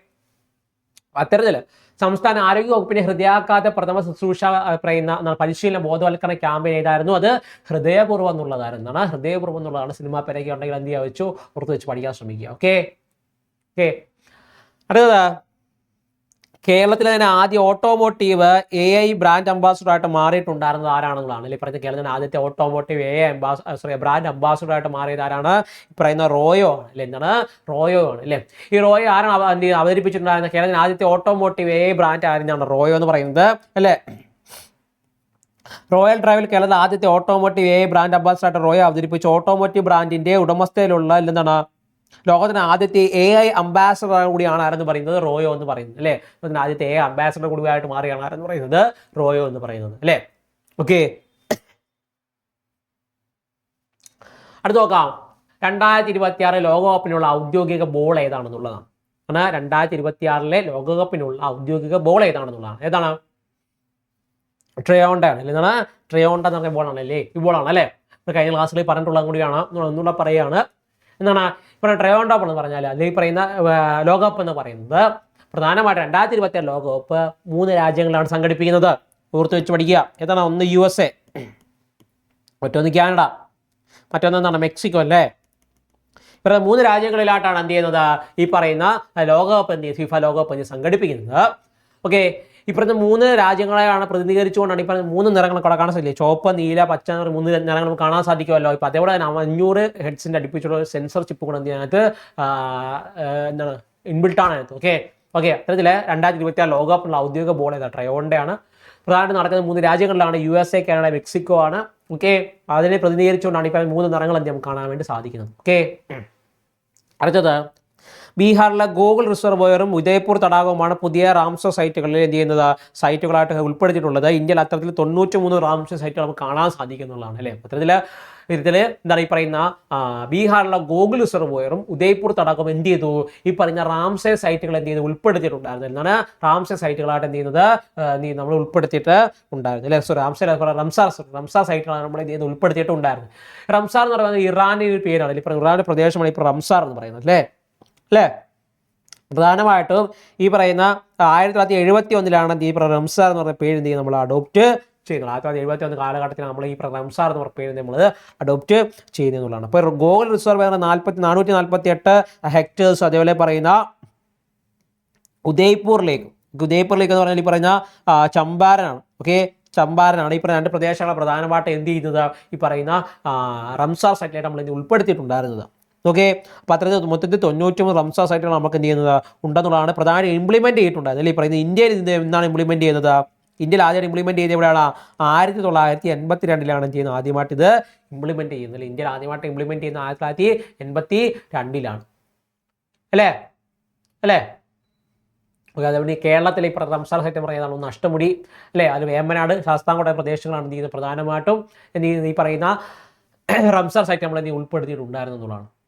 അത്തരത്തിൽ സംസ്ഥാന ആരോഗ്യ വകുപ്പിന്റെ ഹൃദയാഘാത പ്രഥമ ശുശ്രൂഷ പറയുന്ന പരിശീലന ബോധവൽക്കരണ ക്യാമ്പയിൻ ഏതായിരുന്നു? അത് ഹൃദയപൂർവം എന്നുള്ളതായിരുന്നു ആണ് ഹൃദയപൂർവം എന്നുള്ളതാണ് സിനിമ പേരൊക്കെ ഉണ്ടെങ്കിൽ എന്ത് ചെയ്യാ വെച്ചു? പുറത്ത് വെച്ച് പഠിക്കാൻ ശ്രമിക്കുക. ഓക്കെ ഓക്കെ അടുത്തത് കേരളത്തിലെ തന്നെ ആദ്യ automotive A I brand ambassador ആയിട്ട് മാറിയിട്ടുണ്ടായിരുന്നത് ആരാണെന്നുള്ളതാണ്. അല്ലെ? പറയുന്നത് കേരളത്തിലെ ആദ്യത്തെ automotive A I ambass sorry brand ambassador ആയിട്ട് മാറിയത് ആരാണ്? പറയുന്ന റോയോ ആണ്. അല്ലെ? എന്താണ്? റോയോ ആണ്. അല്ലേ? ഈ റോയോ ആരാണ് അവതരിപ്പിച്ചിട്ടുണ്ടായിരുന്നത്? കേരളത്തിലെ ആദ്യത്തെ ഓട്ടോമോട്ടീവ് എ ഐ ബ്രാൻഡ് ആയിരുന്നാണ് റോയോ എന്ന് പറയുന്നത്. അല്ലേ? റോയൽ ഡ്രൈവിൽ കേരളത്തിൽ ആദ്യത്തെ ഓട്ടോമോട്ടീവ് എ ബ്രാൻഡ് അംബാസഡർ ആയിട്ട് റോയോ അവതരിപ്പിച്ച. ഓട്ടോമോട്ടീവ് ബ്രാൻഡിന്റെ ഉടമസ്ഥയിലുള്ള എന്താണ് ലോകത്തിന് ആദ്യത്തെ എ ഐ അംബാസഡർ കൂടിയാണ് ആരെന്ന് പറയുന്നത് റോയോ എന്ന് പറയുന്നത് അല്ലേ? ലോകത്തിന് ആദ്യത്തെ എ അംബാസഡർ കൂടിയായിട്ട് മാറിയാണ് ആരെന്ന് പറയുന്നത് റോയോ എന്ന് പറയുന്നത് അല്ലേ? ഓക്കെ അടുത്ത് നോക്കാം. രണ്ടായിരത്തി ഇരുപത്തി ആറ് ലോകകപ്പിനുള്ള ഔദ്യോഗിക ബോൾ ഏതാണെന്നുള്ളതാണ്. ആണ് രണ്ടായിരത്തി ഇരുപത്തി ആറിലെ ലോകകപ്പിനുള്ള ഔദ്യോഗിക ബോൾ ഏതാണെന്നുള്ളതാണ്. ഏതാണ്? ട്രയോണ്ട ആണ്. ട്രയോണ്ട എന്ന് പറഞ്ഞ ബോളാണ് അല്ലേ ഈ ബോളാണ് അല്ലേ? കഴിഞ്ഞ ക്ലാസ്സിൽ പറഞ്ഞിട്ടുള്ളത് കൂടിയാണ്. എന്നുള്ള പറയുകയാണ് എന്താണ്? ഇപ്പോൾ ട്രയോണ്ടോപ്പ് എന്ന് പറഞ്ഞാൽ ഈ പറയുന്ന ലോകകപ്പ് എന്ന് പറയുന്നത് പ്രധാനമായിട്ട് രണ്ടായിരത്തി ഇരുപത്തി ലോകകപ്പ് മൂന്ന് രാജ്യങ്ങളാണ് സംഘടിപ്പിക്കുന്നത്. ഓർത്ത് വെച്ച് പഠിക്കുക. ഏതാണ്? ഒന്ന് യു എസ് എ മറ്റൊന്ന് കാനഡ മറ്റൊന്ന് എന്താണ്? മെക്സിക്കോ അല്ലേ? ഇവരുടെ മൂന്ന് രാജ്യങ്ങളിലായിട്ടാണ് എന്ത് ചെയ്യുന്നത്? ഈ പറയുന്ന ലോകകപ്പ് എന്ത് ഫിഫ ലോകകപ്പ് എന്ത് സംഘടിപ്പിക്കുന്നത്. ഓക്കെ ഇപ്പുറത്തെ മൂന്ന് രാജ്യങ്ങളെയാണ് പ്രതിനിധീകരിച്ചുകൊണ്ടാണ് ഈ പറഞ്ഞ മൂന്ന് നിറങ്ങൾ കൂടെ കാണാൻ സാധിക്കില്ല ചുവപ്പ് നീല പച്ച എന്ന് പറഞ്ഞ മൂന്ന് നിറങ്ങൾ നമുക്ക് കാണാൻ സാധിക്കുമല്ലോ. ഇപ്പം അതേപോലെ തന്നെ അഞ്ഞൂറ് ഹെഡ്സിന്റെ അടുപ്പിച്ചുള്ള സെൻസർ ചിപ്പ് കൊണ്ട് എന്ത് ആ, എന്താണ് ഇൻബിൽട്ടാണ് അതിനകത്ത്. ഓക്കെ ഓക്കെ അത്തരത്തിൽ രണ്ടായിരത്തി ഇരുപത്തി ആറ് ലോകകപ്പിനുള്ള ഔദ്യോഗിക ബോൾ ഏതാ? ട്രയോണ്ടയാണ്. പ്രധാനമായിട്ട് നടക്കുന്ന മൂന്ന് രാജ്യങ്ങളിലാണ് U S A Canada Mexico ആണ്. ഓക്കെ അതിനെ പ്രതിനിധീകരിച്ചുകൊണ്ടാണ് ഈ പറയുന്ന മൂന്ന് നിറങ്ങൾ എന്ത് നമുക്ക് കാണാൻ വേണ്ടി സാധിക്കുന്നത്. ഓക്കെ അടുത്തത് ബീഹാറിലെ ഗോകുൽ റിസർവോയറും ഉദയ്പൂർ തടാകവുമാണ് പുതിയ റാംസർ സൈറ്റുകളിൽ എന്ത് ചെയ്യുന്നത്? സൈറ്റുകളായിട്ട് ഉൾപ്പെടുത്തിയിട്ടുള്ളത്. ഇന്ത്യയിൽ അത്തരത്തിൽ തൊണ്ണൂറ്റി മൂന്ന് റാംസ സൈറ്റുകൾ നമുക്ക് കാണാൻ സാധിക്കുന്നുള്ളതാണ് അല്ലേ? അത്തരത്തിൽ ഇതിൽ എന്താണ് ഈ പറയുന്ന ബീഹാറിലെ ഗോകുൽ റിസർവോയറും ഉദയ്പൂർ തടാകവും എന്ത് ചെയ്തു? ഈ പറഞ്ഞ റാംസെ സൈറ്റുകൾ എന്ത് ചെയ്തു? ഉൾപ്പെടുത്തിയിട്ടുണ്ടായിരുന്നു. എന്നാണ് റാംസെ സൈറ്റുകളായിട്ട് എന്ത് ചെയ്യുന്നത്? നമ്മൾ ഉൾപ്പെടുത്തിയിട്ട് ഉണ്ടായിരുന്നു അല്ലെ? സോറി റംസാർ റംസാർ റംസാർ സൈറ്റുകളാണ് നമ്മൾ എന്ത് ചെയ്യുന്നത് ഉൾപ്പെടുത്തിയിട്ടുണ്ടായിരുന്നു. റംസാർ എന്ന് പറയുന്നത് ഇറാനിൽ പേരാണ്. ഇപ്പോൾ ഇറാന്റെ പ്രദേശമാണ് ഇപ്പോൾ റംസാർ എന്ന് പറയുന്നത് അല്ലേ? അല്ലേ? പ്രധാനമായിട്ടും ഈ പറയുന്ന ആയിരത്തി തൊള്ളായിരത്തി എഴുപത്തി ഒന്നിലാണ് ഈ പറയുന്ന റംസാർ എന്ന് പറഞ്ഞ പേര് എന്ത് ചെയ്യുന്നത് നമ്മൾ അഡോപ്റ്റ് ചെയ്യുന്നത്. ആയിരത്തി തൊള്ളായിരത്തി എഴുപത്തി ഒന്ന് കാലഘട്ടത്തിൽ നമ്മൾ ഈ പറയുന്ന റംസാർ എന്ന് പറഞ്ഞ പേര് നമ്മൾ അഡോപ്റ്റ് ചെയ്യുന്നതാണ് അപ്പോൾ ഗോകുൽ റിസർവ് എന്ന നാൽപ്പത്തി നാനൂറ്റി നാൽപ്പത്തി എട്ട് ഹെക്ടേഴ്സ് അതേപോലെ പറയുന്ന ഉദയ്പൂറിലേക്ക് ഉദയ്പൂറിലേക്ക് എന്ന് പറഞ്ഞാൽ ഈ പറയുന്ന ആ, ചമ്പാരനാണ്. ഓക്കെ? ചമ്പാരനാണ്. ഈ പറയുന്ന രണ്ട് പ്രദേശങ്ങളെ പ്രധാനമായിട്ട് എന്ത് ചെയ്യുന്നത്? ഈ പറയുന്ന റംസാർ സൈറ്റിലായിട്ട് നമ്മൾ ഇത് ഉൾപ്പെടുത്തിയിട്ടുണ്ടായിരുന്നത്. ഓക്കെ അപ്പോൾ അത്തരത്തിൽ മൊത്തത്തിൽ തൊണ്ണൂറ്റി മൂന്ന് റംസാർ സൈറ്റുകൾ നമുക്ക് എന്ത് ചെയ്യുന്നത്? ഉണ്ടെന്നുള്ളതാണ് പ്രധാന ഇംപ്ലിമെന്റ് ചെയ്തിട്ടുണ്ട് അല്ലേ? പറയുന്നത് ഇന്ത്യയിൽ ഇത് എന്നാണ് ഇംപ്ലിമെന്റ് ചെയ്യുന്നത്? ഇന്ത്യയിൽ ആദ്യം ഇംപ്ലിമെന്റ് ചെയ്ത് എവിടെയാണ്? ആയിരത്തി തൊള്ളായിരത്തി എൺപത്തി രണ്ടിലാണ് ചെയ്യുന്നത്? ആദ്യമായിട്ട് ഇത് ഇംപ്ലിമെന്റ് ചെയ്യുന്നത്. അല്ലേ? ഇന്ത്യയിൽ ആദ്യമായിട്ട് ഇംപ്ലിമെന്റ് ചെയ്യുന്നത് ആയിരത്തി തൊള്ളായിരത്തി എൺപത്തി രണ്ടിലാണ് അല്ലേ? അല്ലേ? ഓക്കെ അതേപോലെ കേരളത്തിലെ ഈ റംസാർ സൈറ്റം പറയുന്നതാണ് ഒന്ന് അഷ്ടമുടി അല്ലേ? അത് വേമ്പനാട് ശാസ്താംകോട്ട പ്രദേശങ്ങളാണ് എന്ത് ചെയ്യുന്നത്? പ്രധാനമായിട്ടും എന്ത് ചെയ്യുന്നത്? ഈ പറയുന്ന റംസാർ സൈറ്റ് നമ്മൾ എന്ത് എന്നുള്ളതാണ്.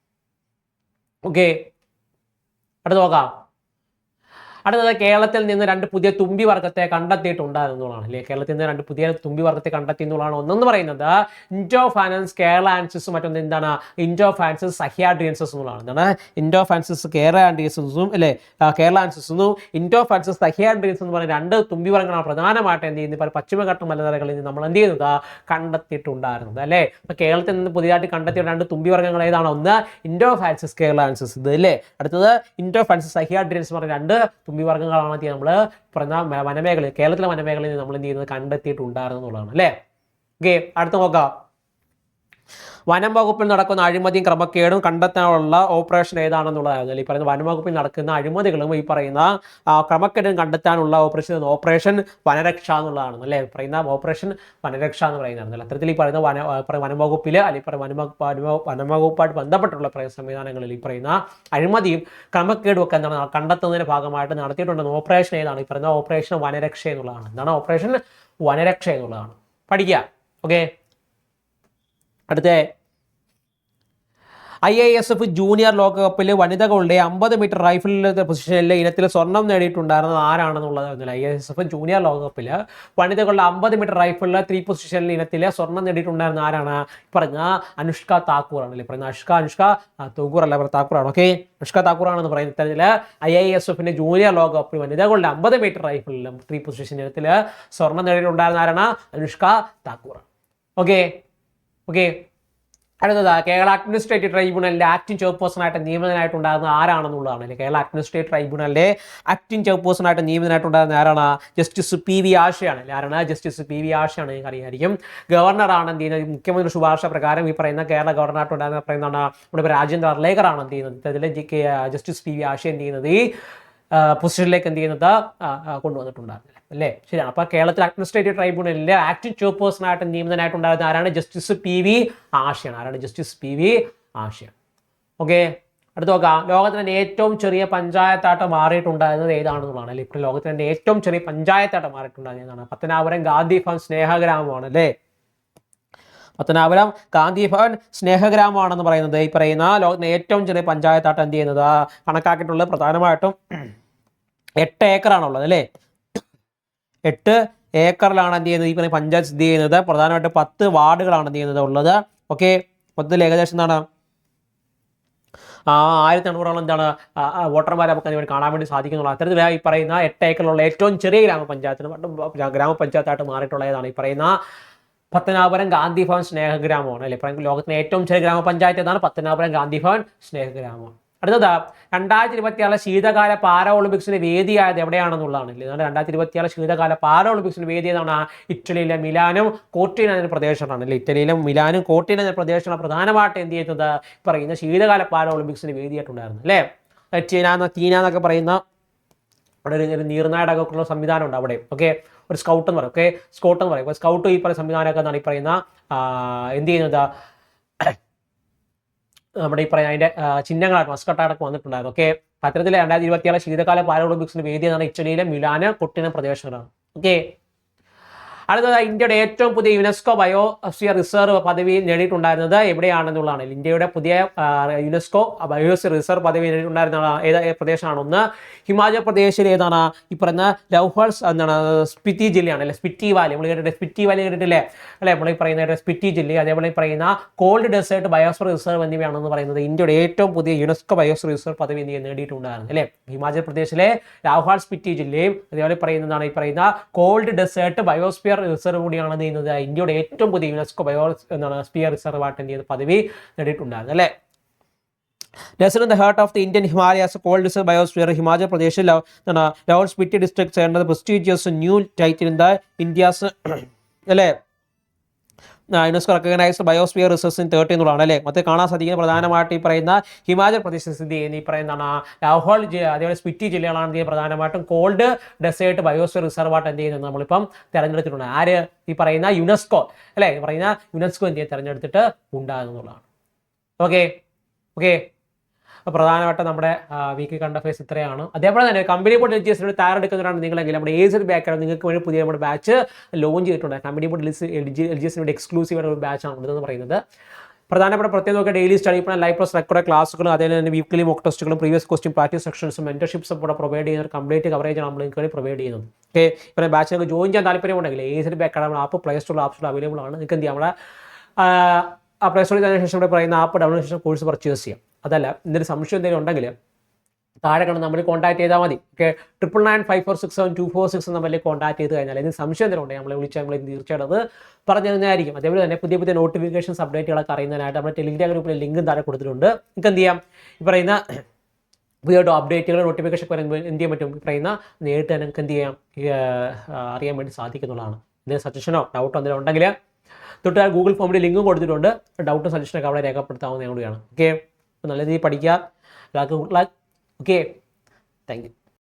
ഓക്കെ അടുത്ത് നോക്കാം. അടുത്തത് കേരളത്തിൽ നിന്ന് രണ്ട് പുതിയ തുമ്പി വർഗത്തെ കണ്ടെത്തിയിട്ടുണ്ടായിരുന്നുള്ളതാണ് അല്ലേ? കേരളത്തിൽ നിന്ന് രണ്ട് പുതിയ തുമ്പി വർഗത്തെ കണ്ടെത്തി എന്നുള്ളതാണ് ഒന്നെന്ന് പറയുന്നത് ഇൻഡോ ഫാനൻസ് കേരള ആൻസിസ് മറ്റൊന്ന് എന്താണ്? ഇൻഡോ ഫാൻസിസ് സഹ്യാഡ്രിയൻസസ് എന്നുള്ളതാണ്. എന്താണ്? ഇൻഡോ ഫാൻസിസ് കേരള ആൻഡ്രിയൻസും അല്ലെ? കേരള ആൻസിസും ഇൻഡോ ഫാൻസിസ് സഹ്യാഡ്രിയൻസ് എന്ന് പറയുന്ന രണ്ട് തുമ്പി വർഗങ്ങളാണ് പ്രധാനമായിട്ട് എന്ത് ചെയ്യുന്നത്? പശ്ചിമഘട്ട മലനിരകളിൽ നിന്ന് നമ്മൾ എന്ത് ചെയ്യുന്നത്? കണ്ടെത്തിയിട്ടുണ്ടായിരുന്നത് അല്ലേ? അപ്പൊ കേരളത്തിൽ നിന്ന് പുതിയതായിട്ട് കണ്ടെത്തിയ രണ്ട് തുമ്പി വർഗങ്ങൾ ഏതാണ്? ഒന്ന് ഇൻഡോ ഫാൻസിസ് കേരള ആൻസിസ് ഇത് അല്ലേ? അടുത്തത് ഇൻഡോ ഫാൻസിസ് സഹ്യാഡ്രിയൻസ് എന്ന് പറഞ്ഞ രണ്ട് തുമ്പി വർഗങ്ങളാണ് നമ്മൾ പറഞ്ഞ വനമേഖല കേരളത്തിലെ വനമേഖലയിൽ നമ്മൾ എന്ത് ചെയ്യുന്നത് കണ്ടെത്തിയിട്ടുണ്ടായിരുന്നു എന്നുള്ളതാണ് അല്ലേ? ഓക്കെ അടുത്ത നോക്കാം. വനം വകുപ്പിൽ നടക്കുന്ന അഴിമതിയും ക്രമക്കേടും കണ്ടെത്താനുള്ള ഓപ്പറേഷൻ ഏതാണെന്നുള്ളതായിരുന്നു. ഈ പറയുന്ന വനം വകുപ്പിൽ നടക്കുന്ന അഴിമതികളും ഈ പറയുന്ന ക്രമക്കേടും കണ്ടെത്താനുള്ള ഓപ്പറേഷൻ ഓപ്പറേഷൻ വനരക്ഷ എന്നുള്ളതാണ്. അല്ലേ? പറയുന്ന ഓപ്പറേഷൻ വനരക്ഷ എന്ന് പറയുന്നതാണ് അത്തരത്തിൽ ഈ പറയുന്ന വന വനം വകുപ്പിൽ അല്ലെങ്കിൽ വനം വനം- വകുപ്പായിട്ട് ബന്ധപ്പെട്ടുള്ള സംവിധാനങ്ങളിൽ ഈ പറയുന്ന അഴിമതിയും ക്രമക്കേടും ഒക്കെ എന്താണ് കണ്ടെത്തുന്നതിന്റെ ഭാഗമായിട്ട് നടത്തിയിട്ടുണ്ടെന്ന് ഓപ്പറേഷൻ ഏതാണ്? ഈ പറയുന്ന ഓപ്പറേഷൻ വനരക്ഷ എന്നുള്ളതാണ്. എന്താണ് ഓപ്പറേഷൻ? വനരക്ഷ എന്നുള്ളതാണ്. പഠിക്കുക ഓക്കെ? അടുത്ത I I S F junior ലോകകപ്പിൽ വനിതകളുടെ അമ്പത് മീറ്റർ റൈഫിളിലെ പൊസിഷനിൽ ഇനത്തിൽ സ്വർണം നേടിയിട്ടുണ്ടായിരുന്നത് ആരാണെന്നുള്ളത് ഐ എസ് എഫ് ജൂനിയർ ലോകകപ്പിൽ വനിതകളുടെ അമ്പത് മീറ്റർ റൈഫിളിലെ ത്രീ പൊസിഷനിൽ ഇനത്തിൽ സ്വർണം നേടിയിട്ടുണ്ടായിരുന്ന ആരാണ്? പറഞ്ഞ അനുഷ്ക താക്കൂർ ആണ് അല്ലേ പറഞ്ഞ അനുഷ്ക അനുഷ്ക താക്കൂർ അല്ല താക്കൂർ താക്കൂറാണ്. ഓക്കെ അനുഷ്ക താക്കൂർ ആണെന്ന് പറയുന്ന ഇത്തരത്തിൽ ഐ ഐ എസ് എഫിന്റെ ജൂനിയർ ലോകകപ്പിൽ വനിതകളുടെ അമ്പത് മീറ്റർ റൈഫിളിലും ത്രീ പൊസിഷൻ ഇനത്തിൽ സ്വർണം നേടിയിട്ടുണ്ടായിരുന്ന ആരാണ്? അനുഷ്ക താക്കൂർ ഓക്കെ ഓക്കെ അടുത്തത് കേരള അഡ്മിനിസ്ട്രേറ്റീവ് ട്രൈബ്യൂണലിന്റെ ആക്ടിംഗ് ചെയർപേഴ്സണായിട്ട് നിയമിതനായിട്ടുണ്ടാകുന്ന ആരാണെന്നുള്ളതാണ് അല്ലെ? കേരള അഡ്മിനിസ്ട്രേറ്റീവ് ട്രൈബ്യൂണലിന്റെ ആക്ടിംഗ് ചെയർപേഴ്സണായിട്ട് നിയമിതനായിട്ടുണ്ടാകുന്ന ആരാണ്? ജസ്റ്റിസ് പി വി ആശയാണ് അല്ലെ? ആരാണ്? ജസ്റ്റിസ് പി വി ആശയാണ് നിങ്ങൾക്ക് അറിയായിരിക്കും. ഗവർണറാണ് എന്ത് ചെയ്യുന്നത്? മുഖ്യമന്ത്രി ശുപാർശ പ്രകാരം ഈ പറയുന്ന കേരള ഗവർണറായിട്ടുണ്ടാകുന്ന പറയുന്നതാണ് നമ്മുടെ രാജേന്ദ്ര അർലേക്കറാണ് എന്ത് ചെയ്യുന്നത്? ഇത്തരത്തിൽ ജസ്റ്റിസ് പി വി ആഷ എന്ത് ചെയ്യുന്നത്? പൊസിഷനിലേക്ക് എന്ത് ചെയ്യുന്നത്? കൊണ്ടുവന്നിട്ടുണ്ടായിരുന്നില്ല. അല്ലേ? ശരിയാണ്. അപ്പോൾ കേരളത്തിൽ അഡ്മിനിസ്ട്രേറ്റീവ് ട്രൈബ്യൂണലിലെ ആക്ടിംഗ് ചെയർപേഴ്സണായിട്ട് നിയമിതനായിട്ടുണ്ടായിരുന്ന ആരാണ്? ജസ്റ്റിസ് പി വി ആശയാണ്. ആരാണ്? ജസ്റ്റിസ് പി വി ആശയാണ്. ഓക്കെ അടുത്ത് നോക്കാം. ലോകത്തിന്റെ ഏറ്റവും ചെറിയ പഞ്ചായത്തായിട്ട് മാറിയിട്ടുണ്ടായിരുന്നത് ഏതാണെന്നുള്ളതാണ്. അല്ലേ? ഇപ്പോൾ ലോകത്തിന്റെ ഏറ്റവും ചെറിയ പഞ്ചായത്തായിട്ട് മാറിയിട്ടുണ്ടായിരുന്നത് ഏതാണ്? പത്തനാപുരം ഗാന്ധി ഫാം സ്നേഹഗ്രാമമാണ്. അല്ലേ? പത്തനാപുരം ഗാന്ധിഭവൻ സ്നേഹഗ്രാമമാണെന്ന് പറയുന്നത്. ഈ പറയുന്ന ലോകത്തിലെ ഏറ്റവും ചെറിയ പഞ്ചായത്തായിട്ട് എന്ത് ചെയ്യുന്നത്? കണക്കാക്കിയിട്ടുള്ളത് പ്രധാനമായിട്ടും എട്ട് ഏക്കറാണുള്ളത് അല്ലേ? എട്ട് ഏക്കറിലാണ് എന്ത് ചെയ്യുന്നത്? ഈ പറയുന്ന പഞ്ചായത്ത് സ്ഥിതി ചെയ്യുന്നത്. പ്രധാനമായിട്ടും പത്ത് വാർഡുകളാണ് എന്ത് ചെയ്യുന്നത് ഉള്ളത്. ഓക്കെ മൊത്തത്തിൽ ഏകദേശം എന്താണ്? ആ, ആയിരത്തി എണ്ണൂറോളം എന്താണ് വോട്ടർമാരെ നമുക്ക് അതിനുവേണ്ടി കാണാൻ വേണ്ടി സാധിക്കുന്നുള്ളൂ. അത്തരത്തിൽ ഈ പറയുന്ന എട്ട് ഏക്കറിലുള്ള ഏറ്റവും ചെറിയ ഗ്രാമപഞ്ചായത്തിന് ഗ്രാമപഞ്ചായത്തായിട്ട് മാറിയിട്ടുള്ള ഏതാണ്? ഈ പറയുന്ന പത്തനാപുരം ഗാന്ധി ഭവൻ സ്നേഹഗ്രാമമാണ് അല്ലെ? ലോകത്തിലെ ഏറ്റവും ചെറിയ ഗ്രാമപഞ്ചായത്ത് ഏതാണ്? പത്തനാപുരം ഗാന്ധി ഭവൻ സ്നേഹഗ്രാമമാണ്. അടുത്തത് രണ്ടായിരത്തി ഇരുപത്തിയാറ് ശീതകാല പാരാ ഒളിമ്പിക്സിന് വേദിയായത് എവിടെയാണെന്നുള്ളതാണ് ഇല്ലേ അതാണ് രണ്ടായിരത്തി ഇരുപത്തിയാറ് ശീതകാല പാരാ ഒളിമ്പിക്സിന് വേദി ഏതാണ്? ഇറ്റലിയിലെ മിലാനും കോട്ടീന എന്ന പ്രദേശമാണ് അല്ലെ? ഇറ്റലിയിലെ മിലാനും കോട്ടീന എന്ന പ്രദേശമാണ് പ്രധാനമായിട്ട് എന്ത് ചെയ്യുന്നത് പറയുന്ന ശീതകാല പാരാ ഒളിമ്പിക്സിന് വേദിയായിട്ടുണ്ടായിരുന്നു അല്ലേ? ചീന ചീന എന്നൊക്കെ പറയുന്ന അവിടെ ഒരു നീർനാടകമൊക്കെയുള്ള സംവിധാനം ഉണ്ട് അവിടെ ഓക്കെ? ഒരു സ്കൗട്ട് എന്ന് പറയും. ഓക്കെ സ്കൗട്ട് എന്ന് പറയും. സ്കൗട്ട് ഈ പറയുന്ന സംവിധാനമൊക്കെ എന്നാണ് ഈ പറയുന്ന എന്ത് ചെയ്യുന്നത്? നമ്മുടെ ഈ പറയുന്ന അതിന്റെ ചിഹ്നങ്ങളായിട്ട് മസ്കട്ടാടൊക്കെ വന്നിട്ടുണ്ടായിരുന്നു. ഓക്കെ അത്തരത്തിൽ രണ്ടായിരത്തി ഇരുപത്തിയാറ് ശീതകാല പാരാഒളിമ്പിക്സിന്റെ വേദി എന്നാണ് ഇറ്റലിയിലെ മിലാന കൊട്ടിന പ്രദേശങ്ങളാണ്. ഓക്കെ അടുത്തത് ഇന്ത്യയുടെ ഏറ്റവും പുതിയ യുനെസ്കോ ബയോസ്ഫിയർ റിസർവ് പദവി നേടിയിട്ടുണ്ടായിരുന്നത് എവിടെയാണെന്നുള്ളതാണ്. ഇന്ത്യയുടെ പുതിയ യുനെസ്കോ ബയോസ്ഫിയർ റിസർവ് പദവി നേടിയിട്ടുണ്ടായിരുന്ന ഏത് പ്രദേശമാണ് ഒന്ന്? ഹിമാചൽ പ്രദേശിൽ ഏതാണ്? ഈ പറയുന്ന ലൗഹൾസ് എന്താണ് സ്പിറ്റി ജില്ലയാണ് അല്ലെ? സ്പിറ്റി വാലി. നമ്മൾ കേട്ടിട്ട് സ്പിറ്റി വാലി കേട്ടിട്ടില്ലേ? അല്ലെ? നമ്മൾ ഈ പറയുന്ന സ്പിറ്റി ജില്ല അതേപോലെ ഈ പറയുന്ന കോൾഡ് ഡെസേർട്ട് ബയോസ്ഫിയർ റിസർവ് എന്നിവയാണെന്ന് പറയുന്നത് ഇന്ത്യയുടെ ഏറ്റവും പുതിയ യുനെസ്കോ ബയോസ്ഫിയർ റിസർവ് പദവി ഇന്ത്യ നേടിയിട്ടുണ്ടായിരുന്നു അല്ലെ? ഹിമാചൽ പ്രദേശിലെ ലൗഹാൾ സ്പിറ്റി ജില്ലയും അതേപോലെ പറയുന്നതാണ് ഈ പറയുന്ന കോൾഡ് ഡെസേർട്ട് ബയോസ്ഫിയർ റിസർവ് കൂടിയാണ് ചെയ്യുന്നത്? ഇന്ത്യയുടെ ഏറ്റവും പുതിയ യുനെസ്കോ ബയോ എന്താണ് സ്പിയർ റിസർവ് എന്ത് ചെയ്യുന്നത്? പദവി നേടിയിട്ടുണ്ടായിരുന്നു അല്ലേ? Nestled in the heart of the Indian Himalayas, cold reserve biosphere, Himachal Pradesh level Spiti district ചേർന്നത് prestigious new title in the India's അല്ലേ? UNESCO recognised biosphere research in thirty എന്നുള്ളതാണ് അല്ലേ? മറ്റേ കാണാൻ സാധിക്കുന്നത് പ്രധാനമായിട്ട് ഈ പറയുന്ന ഹിമാചൽ പ്രദേശ് സ്ഥിതി ചെയ്യുന്ന ഈ പറയുന്നതാണ് ലാഹോൾ അതേപോലെ സ്പിറ്റി ജില്ലകളാണ് എന്ത് പ്രധാനമായിട്ടും കോൾഡ് ഡെസേർട്ട് ബയോസ്ഫിയർ റിസർവായിട്ട് എന്ത് ചെയ്യുന്നത് നമ്മളിപ്പം തിരഞ്ഞെടുത്തിട്ടുണ്ട്. ആര് ഈ പറയുന്ന യുനെസ്കോ അല്ലേ? പറയുന്ന യുനെസ്കോ എന്ത് ചെയ്യുക? തെരഞ്ഞെടുത്തിട്ട് ഉണ്ടാകുന്നതാണ് ഓക്കെ ഓക്കെ അപ്പോൾ പ്രധാനമായിട്ടും നമ്മുടെ വീക്കിൽ കണ്ട ഫേസ് ഇത്രയാണ്. അതേപോലെ തന്നെ കമ്പനി ബോർഡ് എൽ ജി എസിനോട് തയ്യാറെടുക്കുന്നവരാണ് നിങ്ങളെങ്കിൽ നമ്മുടെ ഏതൊരു ബാക്കാണ് നിങ്ങൾക്ക് വേണ്ടി പുതിയ നമ്മുടെ ബാച്ച് ലോഞ്ച് ചെയ്തിട്ടുണ്ട്. Company board L G L G exclusive ഒരു ബാച്ചാണ് ഉണ്ടെന്ന് പറയുന്നത്. പ്രധാനപ്പെട്ട പ്രത്യേകമൊക്കെ daily study plan live plus record ക്ലാസ്സുകളും അതേപോലെ തന്നെ വീക്ക്ലി മോക്ക് ടെസ്റ്റുകളും പ്രീവിയസ് ക്വസ്റ്റ്യൻ പ്രാക്ടീസ് സെക്ഷൻസും മെന്റർഷിപ്പ് കൂടെ പ്രൊവൈഡ് ചെയ്യുന്ന കംപ്ലീറ്റ് കവറേജ് നമ്മൾ നിങ്ങൾക്ക് വേണ്ടി പ്രൊവൈഡ് ചെയ്യുന്നത്. ഓക്കെ ഇപ്പോൾ ബാച്ചിലേക്ക് ജോയിൻ ചെയ്യാൻ താല്പര്യമുണ്ടെങ്കിൽ ഏതൊരു ബാക്കാണ് ആപ്പ് പ്ലേ സ്റ്റോറിൽ ആപ്ഷനിൽ അവൈലബിൾ ആണ്. നിങ്ങൾക്ക് എന്ത് ചെയ്യാം? നമ്മുടെ പ്ലേ സ്റ്റോറിൽ തന്നെ ശേഷം പറയുന്ന ആപ്പ് ഡൗൺലോഡ് ശേഷം കോഴ്സ് പർച്ചേസ് ചെയ്യാം. അതല്ല ഇന്നൊരു സംശയം എന്തെങ്കിലും ഉണ്ടെങ്കിൽ താഴെ കണ്ട് നമ്മൾ കോൺടാക്ട് ചെയ്താൽ മതി. Okay triple nine five four six seven two four six നമ്മളിൽ കോൺടാക്ട് ചെയ്ത് കഴിഞ്ഞാൽ ഇതിന് സംശയം എന്തെങ്കിലും ഉണ്ടെങ്കിൽ നമ്മളെ വിളിച്ചാൽ നമ്മൾ തീർച്ചയായിട്ടും അത് പറഞ്ഞു തന്നെയായിരിക്കും അതേപോലെ തന്നെ പുതിയ പുതിയ നോട്ടിഫിക്കേഷൻസ് അപ്ഡേറ്റുകളൊക്കെ അറിയുന്നതിനായിട്ട് നമ്മുടെ ടെലിഗ്രാം ഗ്രൂപ്പിലെ ലിങ്കും താഴെ കൊടുത്തിട്ടുണ്ട്. നിങ്ങൾക്ക് എന്ത് ചെയ്യാം? ഈ പറയുന്ന പുതിയ അപ്ഡേറ്റുകൾ നോട്ടിഫിക്കേഷൻ വരുമ്പോൾ എന്ത് ചെയ്യാൻ പറ്റും? പറയുന്ന നേരിട്ട് തന്നെ നിങ്ങൾക്ക് എന്ത് ചെയ്യാം? അറിയാൻ വേണ്ടി സാധിക്കുന്നതാണ് ഇതിന് സജഷനോ ഡൗട്ടോ എന്തെങ്കിലും ഉണ്ടെങ്കിൽ തൊട്ട് ഗൂഗിൾ ഫോമിൽ ലിങ്കും കൊടുത്തിട്ടുണ്ട്. ഡൗട്ടും സജഷനൊക്കെ അവിടെ രേഖപ്പെടുത്താവുന്ന കൂടിയാണ്. ഓക്കെ അപ്പോൾ നല്ല രീതിയിൽ പഠിക്കുക. എല്ലാവർക്കും good luck okay thank you